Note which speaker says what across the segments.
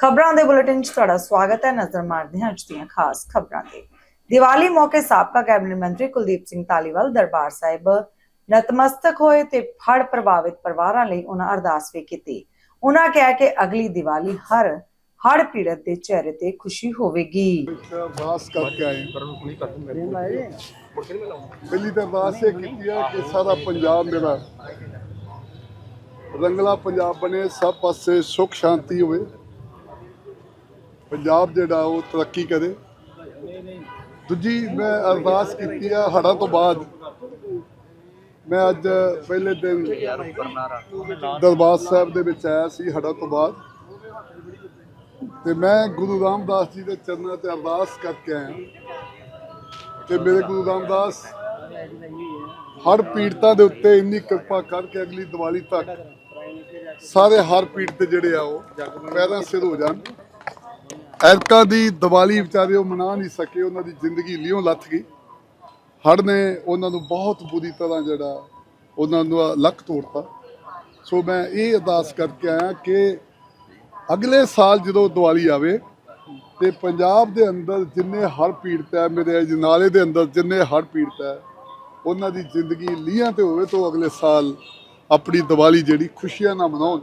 Speaker 1: ਖਬਰਾਂ ਦੇ ਬੁਲੇਟਿਨ 'ਚ ਤੁਹਾਡਾ ਸਵਾਗਤ ਹੈ। ਨਜ਼ਰ ਮਾਰਦੇ ਹਾਂ ਅੱਜ ਦੀਆਂ ਖਾਸ ਖਬਰਾਂ ਤੇ। ਦੀਵਾਲੀ ਮੌਕੇ ਸਾਬਕਾ ਕੈਬਨਿਟ ਮੰਤਰੀ ਕੁਲਦੀਪ ਸਿੰਘ ਧਾਲੀਵਾਲ, ਦਰਬਾਰ ਸਾਹਿਬ ਨਤਮਸਤਕ ਹੋਏ ਤੇ ਹੜ੍ਹ ਪ੍ਰਭਾਵਿਤ ਪਰਿਵਾਰਾਂ ਲਈ ਉਹਨਾਂ ਅਰਦਾਸ ਵੀ ਕੀਤੀ। ਉਹਨਾਂ ਕਿਹਾ ਕਿ ਅਗਲੀ ਦੀਵਾਲੀ ਹਰ ਹੜ੍ਹ ਪੀੜਤ ਦੇ ਚਿਹਰੇ ਤੇ ਖੁਸ਼ੀ ਹੋਵੇਗੀ।
Speaker 2: ਅਰਦਾਸ ਕਰਕੇ ਆਏ। ਪਹਿਲੀ ਤਾਂ ਅਰਦਾਸ ਇਹ ਕੀਤੀ ਹੈ ਕਿ ਸਾਰਾ ਪੰਜਾਬ ਮੇਰਾ ਰੰਗਲਾ ਪੰਜਾਬ ਬਣੇ, ਸਭ ਪਾਸੇ ਸੁਖ ਸ਼ਾਂਤੀ ਹੋਵੇ। ਪੰਜਾਬ ਜਿਹੜਾ ਉਹ ਤਰੱਕੀ ਕਰੇ। ਦੂਜੀ ਮੈਂ ਅਰਦਾਸ ਕੀਤੀ ਆ ਹੜ੍ਹਾਂ ਤੋਂ ਬਾਅਦ। ਮੈਂ ਅੱਜ ਪਹਿਲੇ ਦਿਨ ਦਰਬਾਰ ਸਾਹਿਬ ਦੇ ਵਿੱਚ ਆਇਆ ਸੀ ਹੜਾਂ ਤੋਂ ਬਾਅਦ। ਤੇ ਮੈਂ ਗੁਰੂ ਰਾਮਦਾਸ ਜੀ ਦੇ ਚਰਨਾਂ ਤੇ ਅਰਦਾਸ ਕਰਕੇ ਆਇਆ। ਕਿ ਮੇਰੇ ਗੁਰੂ ਰਾਮਦਾਸ ਹਰ ਪੀੜਤਾਂ ਦੇ ਉੱਤੇ ਇੰਨੀ ਕਿਰਪਾ ਕਰਕੇ ਅਗਲੀ ਦੀਵਾਲੀ ਤੱਕ ਸਾਰੇ ਹਰ ਪੀੜਤ ਜਿਹੜੇ ਆ ਉਹ ਪੈਰਾਂ ਸਿਰ ਹੋ ਜਾਣ। ਐਰਕਾਂ ਦੀ ਦੀਵਾਲੀ ਵਿਚਾਰੇ ਉਹ ਮਨਾ ਨਹੀਂ ਸਕੇ, ਉਹਨਾਂ ਦੀ ਜ਼ਿੰਦਗੀ ਲਿਓਂ ਲੱਥ ਗਈ। ਹੜ ਨੇ ਉਹਨਾਂ ਨੂੰ ਬਹੁਤ ਬੁਰੀ ਤਰ੍ਹਾਂ ਜਿਹੜਾ ਉਹਨਾਂ ਨੂੰ ਲੱਕ ਤੋੜਤਾ। ਸੋ ਮੈਂ ਇਹ ਅਰਦਾਸ ਕਰਕੇ ਆਇਆ ਕਿ ਅਗਲੇ ਸਾਲ ਜਦੋਂ ਦੀਵਾਲੀ ਆਵੇ ਤੇ ਪੰਜਾਬ ਦੇ ਅੰਦਰ ਜਿੰਨੇ ਹੜ ਪੀੜਤ ਹੈ, ਮੇਰੇ ਅਜਨਾਲੇ ਦੇ ਅੰਦਰ ਜਿੰਨੇ ਹੜ ਪੀੜਤ ਹੈ, ਉਹਨਾਂ ਦੀ ਜ਼ਿੰਦਗੀ ਲੀਹਾਂ ਤੇ ਹੋਵੇ ਤੋਂ ਅਗਲੇ ਸਾਲ ਆਪਣੀ ਦੀਵਾਲੀ ਜਿਹੜੀ ਖੁਸ਼ੀਆਂ ਨਾਲ ਮਨਾਉਣ।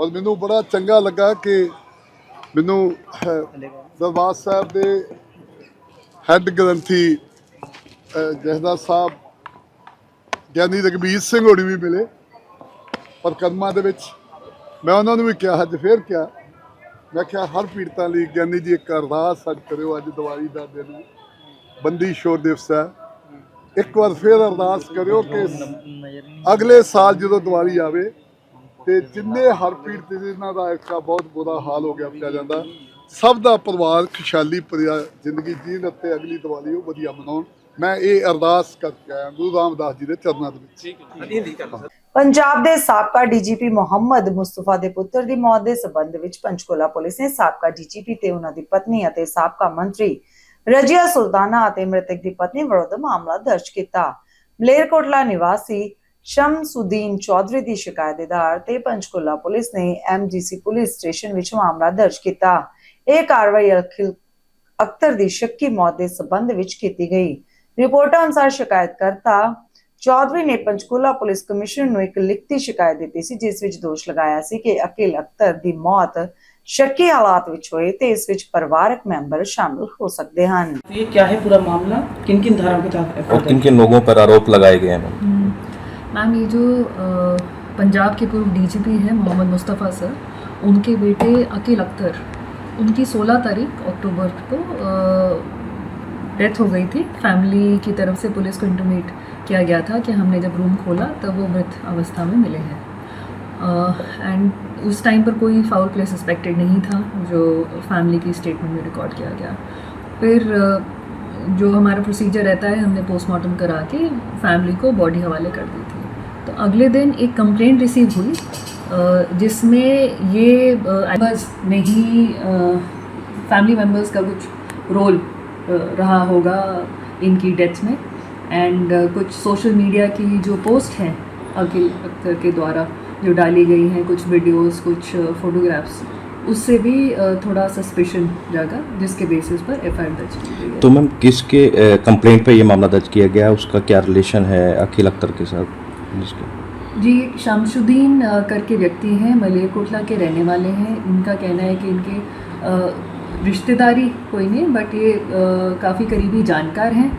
Speaker 2: ਔਰ ਮੈਨੂੰ ਬੜਾ ਚੰਗਾ ਲੱਗਾ ਕਿ ਮੈਨੂੰ ਦਰਬਾਰ ਸਾਹਿਬ ਦੇ ਹੈੱਡ ਗ੍ਰੰਥੀ ਅਹ, ਸਾਹਿਬ ਗਿਆਨੀ ਰਘਬੀਰ ਸਿੰਘ ਹੋਣੀ ਵੀ ਮਿਲੇ ਪਰ ਕਦਮਾਂ ਦੇ ਵਿੱਚ। ਮੈਂ ਉਹਨਾਂ ਨੂੰ ਵੀ ਕਿਹਾ ਅੱਜ ਫੇਰ ਕਿਹਾ। ਮੈਂ ਕਿਹਾ ਹਰ ਪੀੜਤਾਂ ਲਈ ਗਿਆਨੀ ਜੀ ਇੱਕ ਅਰਦਾਸ ਅੱਜ ਕਰਿਓ ਅੱਜ ਦੀਵਾਲੀ ਦਾ ਦਿਨ ਹੈ। ਬੰਦੀ ਸ਼ੋਰ ਦਿਵਸ ਹੈ। ਇੱਕ ਵਾਰ ਫੇਰ ਅਰਦਾਸ ਕਰਿਓ ਕਿ ਅਗਲੇ ਸਾਲ ਜਦੋਂ ਦੀਵਾਲੀ ਆਵੇ ਤੇ ਜਿੰਨੇ ਹਰ ਪੀੜਤ ਜਿਨ੍ਹਾਂ ਦਾ ਇੱਕ ਬਹੁਤ ਬੁਰਾ ਹਾਲ ਹੋ ਗਿਆ ਪਿਆ ਜਾਂਦਾ। ਸਭ ਦਾ ਪਰਿਵਾਰ ਖੁਸ਼ਹਾਲੀ ਭਰਿਆ ਜ਼ਿੰਦਗੀ ਜੀਣ ਅਤੇ ਅਗਲੀ ਦੀਵਾਲੀ ਉਹ ਵਧੀਆ ਮਨਾਉਣ। ਮੈਂ ਇਹ ਅਰਦਾਸ ਕਰਕੇ ਆਇਆ ਗੁਰੂ ਰਾਮਦਾਸ ਜੀ ਦੇ ਚਰਨਾਂ ਦੇ ਵਿੱਚ।
Speaker 1: ਪੰਜਾਬ ਦੇ ਸਾਬਕਾ ਡੀਜੀਪੀ ਮੁਹੰਮਦ ਮੁਸਤਫਾ ਦੇ ਪੁੱਤਰ ਦੀ ਮੌਤ ਦੇ ਸਬੰਧ ਵਿੱਚ ਪੰਚਕੂਲਾ ਪੁਲਿਸ ਨੇ ਸਾਬਕਾ ਡੀਜੀਪੀ ਤੇ ਉਹਨਾਂ ਦੀ ਪਤਨੀ ਅਤੇ ਸਾਬਕਾ ਮੰਤਰੀ ਰਜੀਆ ਸੁਲਤਾਨਾ ਅਤੇ ਮ੍ਰਿਤਕ ਦੀ ਪਤਨੀ ਵਿਰੁੱਧ ਮਾਮਲਾ ਦਰਜ ਕੀਤਾ। ਮਲੇਰਕੋਟਲਾ ਨਿਵਾਸੀ ਸ਼ਮਸੁਦੀਨ ਚੌਧਰੀ ਦੀ ਸ਼ਿਕਾਇਤ ਦੇ ਆਧਾਰ ਤੇ ਪੰਚਕੂਲਾ ਪੁਲਿਸ ਨੇ ਐਮਜੀਸੀ ਪੁਲਿਸ ਸਟੇਸ਼ਨ ਵਿੱਚ ਮਾਮਲਾ ਦਰਜ ਕੀਤਾ ਇਹ ਕਾਰਵਾਈ ਅਖਿਲ ਅਖਤਰ ਦੀ ਸ਼ੱਕੀ ਮੌਤ ਦੇ ਸਬੰਧ ਵਿੱਚ ਕੀਤੀ ਗਈ ਰਿਪੋਰਟਾਂ ਅਨੁਸਾਰ ਸ਼ਿਕਾਇਤਕਰਤਾ ਚੌਧਰੀ ਨੇ ਪੰਚਕੂਲਾ ਪੁਲਿਸ ਕਮਿਸ਼ਨਰ ਨੂੰ ਇੱਕ ਲਿਖਤੀ ਸ਼ਿਕਾਇਤ ਦਿੱਤੀ ਸੀ ਜਿਸ ਵਿੱਚ ਦੋਸ਼ ਲਗਾਇਆ ਸੀ ਕਿ ਅਕਿਲ ਅਖਤਰ ਦੀ ਮੌਤ ਸ਼ੱਕੀ ਹਾਲਾਤ ਵਿੱਚ ਹੋਈ ਤੇ ਇਸ ਵਿੱਚ ਪਰਿਵਾਰਕ ਮੈਂਬਰ ਸ਼ਾਮਲ ਹੋ ਸਕਦੇ ਹਨ
Speaker 3: तो ये क्या है पूरा मामला किन किन धाराओं के तहत
Speaker 4: और
Speaker 3: FIR
Speaker 4: किन किन लोगों पर आरोप लगाए गए हैं मैम?
Speaker 5: मैम ये जो पंजाब के पूर्व डीजीपी हैं मोहम्मद मुस्तफ़ा सर उनके बेटे अकील अख्तर उनकी 16 तारीख अक्टूबर को डेथ हो गई थी। फैमिली की तरफ़ से पुलिस को इंटीमेट किया गया था कि हमने जब रूम खोला तब वो मृत अवस्था में मिले हैं। एंड uh, उस टाइम पर कोई फाउल प्ले सस्पेक्टेड नहीं था जो फैमिली की स्टेटमेंट में रिकॉर्ड किया गया। फिर अ, जो हमारा प्रोसीजर रहता है हमने पोस्टमार्टम करा के फैमिली को बॉडी हवाले कर दी तो अगले दिन एक कंप्लेंट रिसीव हुई जिसमें ये बस नहीं फैमिली मेंबर्स का कुछ रोल रहा होगा इनकी डेथ में। एंड कुछ सोशल मीडिया की जो पोस्ट हैं अखिल अख्तर के द्वारा जो डाली गई हैं, कुछ वीडियोस कुछ फोटोग्राफ्स उससे भी थोड़ा सस्पिशन जागा, जिसके बेसिस पर एफआईआर दर्ज की गई
Speaker 4: तो मैम किसके कंप्लेंट पे ये मामला दर्ज किया गया? उसका क्या रिलेशन है अखिल अख्तर के साथ?
Speaker 5: जी अ, करके व्यक्ति हैं मलेरकोटला के रहने वाले हैं। इनका कहना है कि इनके रिश्तेदारी कोई नहीं बट ये काफ़ी करीबी जानकार हैं।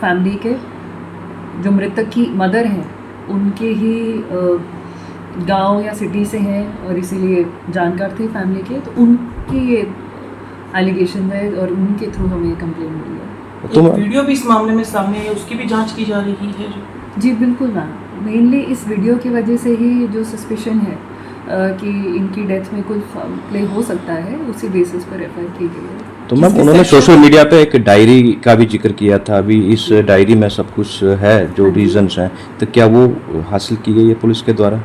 Speaker 5: फैमिली के जो मृतक की मदर हैं उनके ही गाँव या सिटी से हैं और इसीलिए जानकार थे फैमिली के। तो उनकी ये एलिगेशन है और उनके थ्रू हमें कंप्लेन मिली है।
Speaker 4: तो
Speaker 3: वीडियो भी इस मामले में सामने आई है उसकी भी जाँच की जा रही है जो
Speaker 5: बिल्कुल मैम। मेनली इस वीडियो की वजह से ही जो सस्पेशन है आ, कि इनकी डेथ में कुछ प्ले हो सकता है उसी बेसिस पर रेफर की गई है।
Speaker 4: तो मैम उन्होंने सोशल मीडिया पे एक डायरी का भी ज़िक्र किया था अभी इस डायरी में सब कुछ है जो रीजंस हैं तो क्या वो हासिल की गई है पुलिस के द्वारा?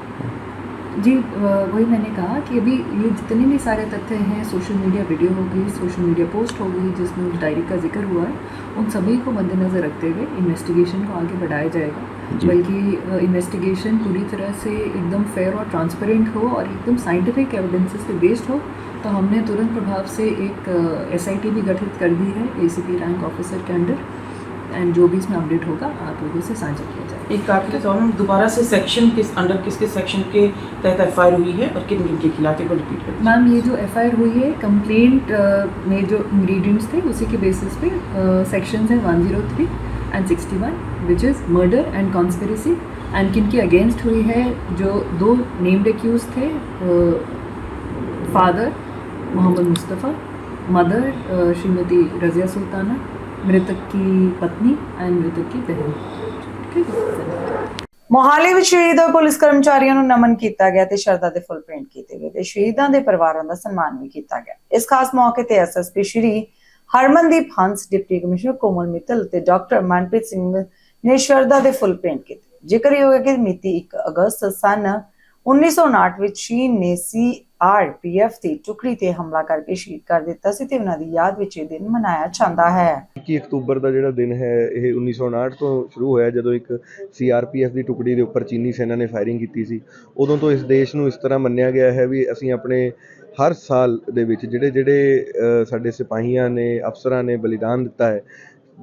Speaker 5: जी वही मैंने कहा कि अभी ये जितने भी सारे तथ्य हैं सोशल मीडिया वीडियो हो गई सोशल मीडिया पोस्ट हो गई जिसमें उस डायरी का ज़िक्र हुआ है उन सभी को मद्देनज़र रखते हुए इन्वेस्टिगेशन को आगे बढ़ाया जाएगा। बल्कि इन्वेस्टिगेशन पूरी तरह से एकदम फेयर और ट्रांसपेरेंट हो और एकदम साइंटिफिक एविडेंसेस पे बेस्ड हो तो हमने तुरंत प्रभाव से एक एसआईटी भी गठित कर दी है एसीपी रैंक ऑफिसर के अंडर एंड जो भी इसमें अपडेट होगा आप लोगों से साझा किया
Speaker 3: एक आपके सवाल दोबारा से सेक्शन किस अंडर किसके सेक्शन के तहत एफआईआर हुई है और किन के खिलाफ बार रिपीट कर
Speaker 5: मैम, ये जो एफआईआर हुई है कंप्लेंट में जो इंग्रेडिएंट्स थे, उसी के बेसिस पे सेक्शन है one zero three and 61 which is murder and conspiracy and किन के अगेंस्ट हुई है, जो दो नेम्ड एक्यूज थे फादर मोहम्मद मुस्तफ़ा मदर श्रीमती रज़िया सुल्ताना, मृतक की पत्नी एंड मृतक की बहन।
Speaker 1: ਮੋਹਾਲੀ ਵਿੱਚ ਸ਼ਹੀਦ ਹੋਏ ਪੁਲਿਸ ਕਰਮਚਾਰੀਆਂ ਨੂੰ ਨਮਨ ਕੀਤਾ ਗਿਆ ਤੇ ਸ਼ਰਧਾ ਦੇ ਫੁੱਲ ਭੇਂਟ ਕੀਤੇ ਗਏ ਤੇ ਸ਼ਹੀਦਾਂ ਦੇ ਪਰਿਵਾਰਾਂ ਦਾ ਸਨਮਾਨ ਵੀ ਕੀਤਾ ਗਿਆ। ਇਸ ਖਾਸ ਮੌਕੇ ਤੇ SSP Shri Harmandeep Hans, deputy commissioner Komal Mittal ਤੇ ਡਾਕਟਰ ਮਨਪ੍ਰੀਤ ਸਿੰਘ ਨੇ ਸ਼ਰਧਾ ਦੇ ਫੁੱਲ ਭੇਂਟ ਕੀਤੇ। ਜ਼ਿਕਰਯੋਗ ਹੈ ਕਿ ਮਿਤੀ 1 ਅਗਸਤ, ਸਨ 1959 ਵਿੱਚ ਚੀਨ ਨੇ ਸੀਆਰਪੀਐਫ ਦੀ ਟੁਕੜੀ ਤੇ ਹਮਲਾ ਕਰਕੇ ਸ਼ਹੀਦ ਕਰ ਦਿੱਤਾ ਸੀ ਤੇ ਉਹਨਾਂ ਦੀ ਯਾਦ ਵਿੱਚ ਇਹ ਦਿਨ ਮਨਾਇਆ ਜਾਂਦਾ ਹੈ।
Speaker 6: 21 ਅਕਤੂਬਰ ਦਾ ਜਿਹੜਾ ਦਿਨ ਹੈ, ਇਹ 1959 ਤੋਂ ਸ਼ੁਰੂ ਹੋਇਆ ਜਦੋਂ ਇੱਕ ਸੀਆਰਪੀਐਫ ਦੀ ਟੁਕੜੀ ਦੇ ਉੱਪਰ ਚੀਨੀ ਸੈਨਾ ਨੇ ਫਾਇਰਿੰਗ ਕੀਤੀ ਸੀ। ਉਦੋਂ ਤੋਂ ਇਸ ਦੇਸ਼ ਨੂੰ ਇਸ ਤਰ੍ਹਾਂ ਮੰਨਿਆ ਗਿਆ ਹੈ ਵੀ ਅਸੀਂ ਆਪਣੇ ਹਰ ਸਾਲ ਦੇ ਵਿੱਚ ਜਿਹੜੇ ਜਿਹੜੇ ਸਾਡੇ ਸਿਪਾਹੀਆਂ ਨੇ, ਅਫਸਰਾਂ ਨੇ ਬਲੀਦਾਨ ਦਿੱਤਾ ਹੈ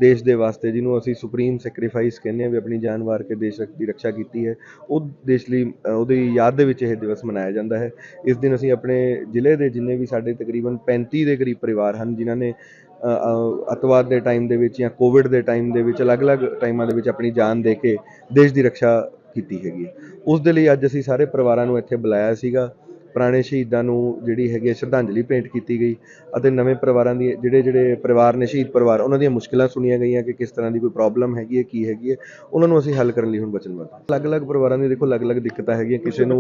Speaker 6: ਦੇਸ਼ ਦੇ ਵਾਸਤੇ ਜਿਹਨੂੰ ਅਸੀਂ ਸੁਪਰੀਮ ਸੈਕਰੀਫਾਈਸ ਕਹਿੰਦੇ ਹਾਂ ਵੀ ਆਪਣੀ ਜਾਨ ਵਾਰ ਕੇ ਦੇਸ਼ ਦੀ ਰੱਖਿਆ ਕੀਤੀ ਹੈ ਉਹ ਦੇਸ਼ ਲਈ ਉਹਦੀ ਯਾਦ ਦੇ ਵਿੱਚ ਇਹ ਦਿਵਸ ਮਨਾਇਆ ਜਾਂਦਾ ਹੈ। ਇਸ ਦਿਨ ਅਸੀਂ ਆਪਣੇ ਜ਼ਿਲ੍ਹੇ ਦੇ ਜਿੰਨੇ ਵੀ ਸਾਡੇ ਤਕਰੀਬਨ 35 ਦੇ ਕਰੀਬ ਪਰਿਵਾਰ ਹਨ ਜਿਨ੍ਹਾਂ ਨੇ ਅ, ਅੱਤਵਾਦ ਦੇ ਟਾਈਮ ਦੇ ਵਿੱਚ ਜਾਂ ਕੋਵਿਡ ਦੇ ਟਾਈਮ ਦੇ ਵਿੱਚ ਅਲੱਗ-ਅਲੱਗ ਟਾਈਮਾਂ ਦੇ ਵਿੱਚ ਆਪਣੀ ਜਾਨ ਦੇ ਕੇ ਦੇਸ਼ ਦੀ ਰੱਖਿਆ ਕੀਤੀ ਹੈਗੀ ਉਸ ਦੇ ਲਈ ਅੱਜ ਅਸੀਂ ਸਾਰੇ ਪਰਿਵਾਰਾਂ ਨੂੰ ਇੱਥੇ ਬੁਲਾਇਆ ਸੀਗਾ। ਪੁਰਾਣੇ ਸ਼ਹੀਦਾਂ ਨੂੰ ਜਿਹੜੀ ਹੈਗੀ ਹੈ ਸ਼ਰਧਾਂਜਲੀ ਭੇਂਟ ਕੀਤੀ ਗਈ ਅਤੇ ਨਵੇਂ ਪਰਿਵਾਰਾਂ ਦੀ ਜਿਹੜੇ ਜਿਹੜੇ ਪਰਿਵਾਰ ਨੇ ਸ਼ਹੀਦ ਪਰਿਵਾਰ ਉਹਨਾਂ ਦੀਆਂ ਮੁਸ਼ਕਲਾਂ ਸੁਣੀਆਂ ਗਈਆਂ ਕਿ ਕਿਸ ਤਰ੍ਹਾਂ ਦੀ ਕੋਈ ਪ੍ਰੋਬਲਮ ਹੈਗੀ ਹੈ ਕੀ ਹੈਗੀ ਹੈ ਉਹਨਾਂ ਨੂੰ ਅਸੀਂ ਹੱਲ ਕਰਨ ਲਈ ਹੁਣ ਵਚਨਬੱਧ। ਅਲੱਗ-ਅਲੱਗ ਪਰਿਵਾਰਾਂ ਦੀ ਦੇਖੋ ਅਲੱਗ-ਅਲੱਗ ਦਿੱਕਤਾਂ ਹੈਗੀਆਂ ਕਿਸੇ ਨੂੰ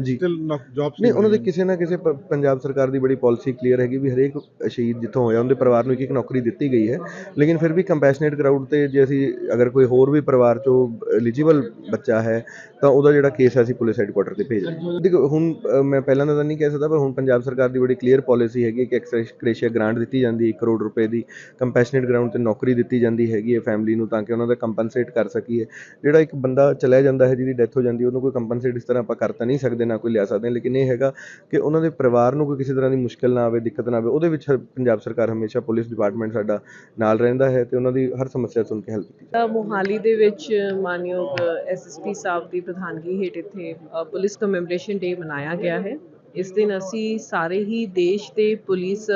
Speaker 6: ਜੀ। ਨਹੀਂ ਉਹਨਾਂ ਦੇ ਕਿਸੇ ਨਾ ਕਿਸੇ ਪੰਜਾਬ ਸਰਕਾਰ ਦੀ ਬੜੀ ਪਾਲਿਸੀ ਕਲੀਅਰ ਹੈਗੀ ਵੀ ਹਰੇਕ ਸ਼ਹੀਦ ਜਿੱਥੋਂ ਹੋਇਆ ਉਹਦੇ ਪਰਿਵਾਰ ਨੂੰ ਇੱਕ ਇੱਕ ਨੌਕਰੀ ਦਿੱਤੀ ਗਈ ਹੈ ਲੇਕਿਨ ਫਿਰ ਵੀ ਕੰਪੈਸ਼ਨੇਟ ਕਰਾਊਡ ਤੇ ਜੇ ਅਸੀਂ ਅਗਰ ਕੋਈ ਹੋਰ ਵੀ ਪਰਿਵਾਰ ਚੋਂ ਐਲੀਜੀਬਲ ਬੱਚਾ ਹੈ ਤਾਂ ਉਹਦਾ ਜਿਹੜਾ ਕੇਸ ਹੈ ਅਸੀਂ ਪੁਲਿਸ ਹੈੱਡਕੁਆਟਰ ਤੇ ਭੇਜ ਹਾਂ ਦੇਖੋ ਹੁਣ ਮੈਂ ਪਹਿਲਾਂ ਦਾ ਤਾਂ ਨਹੀਂ ਕਹਿ ਸਕਦਾ, ਪਰ ਹੁਣ ਪੰਜਾਬ ਸਰਕਾਰ ਦੀ ਬੜੀ ਕਲੀਅਰ ਪੋਲਿਸੀ ਹੈਗੀ ਹੈ ਕਿ ਐਕਸਕ੍ਰੇਸ਼ੀਆ ਗ੍ਰਾਂਟ ਦਿੱਤੀ ਜਾਂਦੀ ਹੈ 1 ਕਰੋੜ ਰੁਪਏ ਦੀ ਕੰਪੈਸ਼ਨੇਟ ਗਰਾਊਂਡ ਤੇ ਨੌਕਰੀ ਦਿੱਤੀ ਜਾਂਦੀ ਹੈਗੀ ਹੈ ਫੈਮਿਲੀ ਨੂੰ ਤਾਂ ਕਿ ਉਹਨਾਂ ਦਾ ਕੰਪਨਸੇਟ ਕਰ ਸਕੀਏ। ਜਿਹੜਾ ਇੱਕ ਬੰਦਾ ਚਲਾ ਜਾਂਦਾ ਹੈ, ਜਿਹਦੀ ਡੈਥ ਹੋ ਜਾਂਦੀ ਉਹਨੂੰ ਕੋਈ ਕੰਪਨਸੇਟ ਇਸ ਤਰ੍ਹਾਂ ਆਪਾਂ ਕਰ ਤਾਂ ਨਹੀਂ ਸਕਦੇ, ਨਾ ਕੋਈ ਲਿਆ ਸਕਦੇ ਲੇਕਿਨ ਇਹ ਹੈਗਾ ਕਿ ਉਹਨਾਂ ਦੇ ਪਰਿਵਾਰ ਨੂੰ ਕੋਈ ਕਿਸੇ ਤਰ੍ਹਾਂ ਦੀ ਮੁਸ਼ਕਲ ਨਾ ਆਵੇ, ਦਿੱਕਤ ਨਾ ਆਵੇ, ਉਹਦੇ ਵਿੱਚ ਪੰਜਾਬ ਸਰਕਾਰ ਹਮੇਸ਼ਾ ਪੁਲਿਸ ਡਿਪਾਰਟਮੈਂਟ ਸਾਡਾ ਨਾਲ ਰਹਿੰਦਾ ਹੈ ਤੇ ਉਹਨਾਂ ਦੀ ਹਰ ਸਮੱਸਿਆ ਸੁਣ ਕੇ ਹੱਲ ਕੀਤੀ
Speaker 7: ਤਾਂ ਮੋਹਾਲੀ ਦੇ ਵਿੱਚ ਮਾਨਯੋਗ ਐਸਐਸਪੀ ਸਾਹਿਬ ਦੀ ਪ੍ਰਧਾਨਗੀ ਹੇਠ ਇੱਥੇ ਪੁਲਿਸ ਕਮੈਮੋਰੇਸ਼ਨ ਡੇ ਮਨਾਇਆ ਗਿਆ ਹੈ। ਇਸ ਦਿਨ ਅਸੀਂ ਸਾਰੇ ਹੀ ਦੇਸ਼ ਦੇ ਪੁਲਿਸ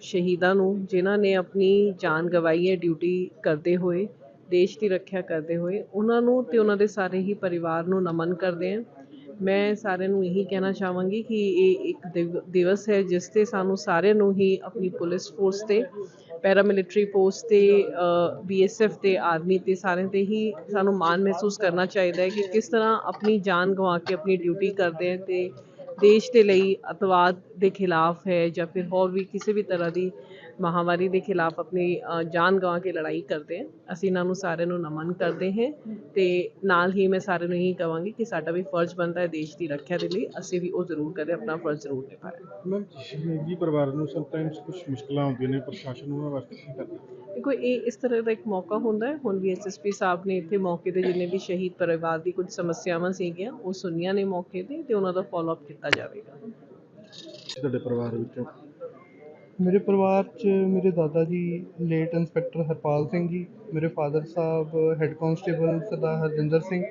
Speaker 7: ਸ਼ਹੀਦਾਂ ਨੂੰ, ਜਿਨ੍ਹਾਂ ਨੇ ਆਪਣੀ ਜਾਨ ਗਵਾਈ ਹੈ ਡਿਊਟੀ ਕਰਦੇ ਹੋਏ, ਦੇਸ਼ ਦੀ ਰੱਖਿਆ ਕਰਦੇ ਹੋਏ, ਉਹਨਾਂ ਨੂੰ ਅਤੇ ਉਹਨਾਂ ਦੇ ਸਾਰੇ ਹੀ ਪਰਿਵਾਰ ਨੂੰ ਨਮਨ ਕਰਦੇ ਹਾਂ। ਮੈਂ ਸਾਰਿਆਂ ਨੂੰ ਇਹੀ ਕਹਿਣਾ ਚਾਹਾਂਗੀ ਕਿ ਇਹ ਇੱਕ ਦਿਵ- ਦਿਵਸ ਹੈ, ਜਿਸ ਤੇ ਸਾਨੂੰ ਸਾਰਿਆਂ ਨੂੰ ਹੀ ਆਪਣੀ ਪੁਲਿਸ ਫੋਰਸ ਤੇ ਪੈਰਾਮਿਲਟਰੀ ਫੋਰਸ ਤੇ ਬੀਐਸਐਫ ਤੇ ਆਰਮੀ ਤੇ ਸਾਰਿਆਂ ਤੇ ਹੀ ਸਾਨੂੰ ਮਾਣ ਮਹਿਸੂਸ ਕਰਨਾ ਚਾਹੀਦਾ ਹੈ ਕਿ ਕਿਸ ਤਰ੍ਹਾਂ ਆਪਣੀ ਜਾਨ ਗਵਾ ਕੇ ਆਪਣੀ ਡਿਊਟੀ ਕਰਦੇ ਹੈ ਅਤੇ ਦੇਸ਼ ਦੇ ਲਈ ਅੱਤਵਾਦ ਦੇ ਖਿਲਾਫ ਹੈ ਜਾਂ ਫਿਰ ਹੋਰ ਵੀ ਕਿਸੇ ਵੀ ਤਰ੍ਹਾਂ ਦੀ ਮਹਾਮਾਰੀ ਦੇ ਖਿਲਾਫ ਆਪਣੀ ਜਾਨ ਗਵਾ ਕੇ ਲੜਾਈ ਕਰਦੇ ਹੈ। ਅਸੀਂ ਇਹਨਾਂ ਨੂੰ ਸਾਰਿਆਂ ਨੂੰ ਨਮਨ ਕਰਦੇ ਹਾਂ ਤੇ ਨਾਲ ਹੀ ਮੈਂ ਸਾਰਿਆਂ ਨੂੰ ਇਹੀ ਕਹਾਂਗੀ ਕਿ ਸਾਡਾ ਵੀ ਫਰਜ਼ ਬਣਦਾ ਹੈ ਦੇਸ਼ ਦੀ ਰੱਖਿਆ ਦੇ ਲਈ। ਅਸੀਂ ਵੀ ਉਹ ਜ਼ਰੂਰ ਕਰੇ ਆਪਣਾ ਫਰਜ਼ ਜ਼ਰੂਰ ਨਿਭਾਏ
Speaker 8: ਮੈਮ ਸ਼ਹੀਦੀ ਪਰਿਵਾਰ ਨੂੰ ਸਮਟਾਈਮਸ ਕੁਝ ਮੁਸ਼ਕਲਾਂ ਆਉਂਦੀਆਂ ਨੇ ਪ੍ਰਸ਼ਾਸਨ ਉਹਨਾਂ ਵਾਸਤੇ ਕੀ ਕਰਦਾ?
Speaker 7: ਦੇਖੋ ਇਹ ਇਸ ਤਰ੍ਹਾਂ ਦਾ ਇੱਕ ਮੌਕਾ ਹੁੰਦਾ ਹੈ। ਹੁਣ ਵੀ ਐਸਐਸਪੀ ਸਾਹਿਬ ਨੇ ਇੱਥੇ ਮੌਕੇ ਤੇ ਜਿੰਨੇ ਵੀ ਸ਼ਹੀਦ ਪਰਿਵਾਰ ਦੀ ਕੁਝ ਸਮੱਸਿਆਵਾਂ ਸੀਗੀਆਂ ਉਹ ਸੁਣੀਆਂ ਨੇ ਮੌਕੇ ਤੇ ਤੇ ਉਹਨਾਂ ਦਾ ਫਾਲੋ ਅਪ ਕੀਤਾ ਜਾਵੇਗਾ।
Speaker 8: ਤੁਹਾਡੇ ਪਰਿਵਾਰ ਵਿੱਚੋਂ
Speaker 9: ਮੇਰੇ ਪਰਿਵਾਰ 'ਚ ਮੇਰੇ ਦਾਦਾ ਜੀ ਲੇਟ ਇੰਸਪੈਕਟਰ ਹਰਪਾਲ ਸਿੰਘ ਜੀ ਮੇਰੇ ਫਾਦਰ ਸਾਹਿਬ ਹੈੱਡ ਕਾਂਸਟੇਬਲ ਸਰਦਾਰ ਹਰਜਿੰਦਰ ਸਿੰਘ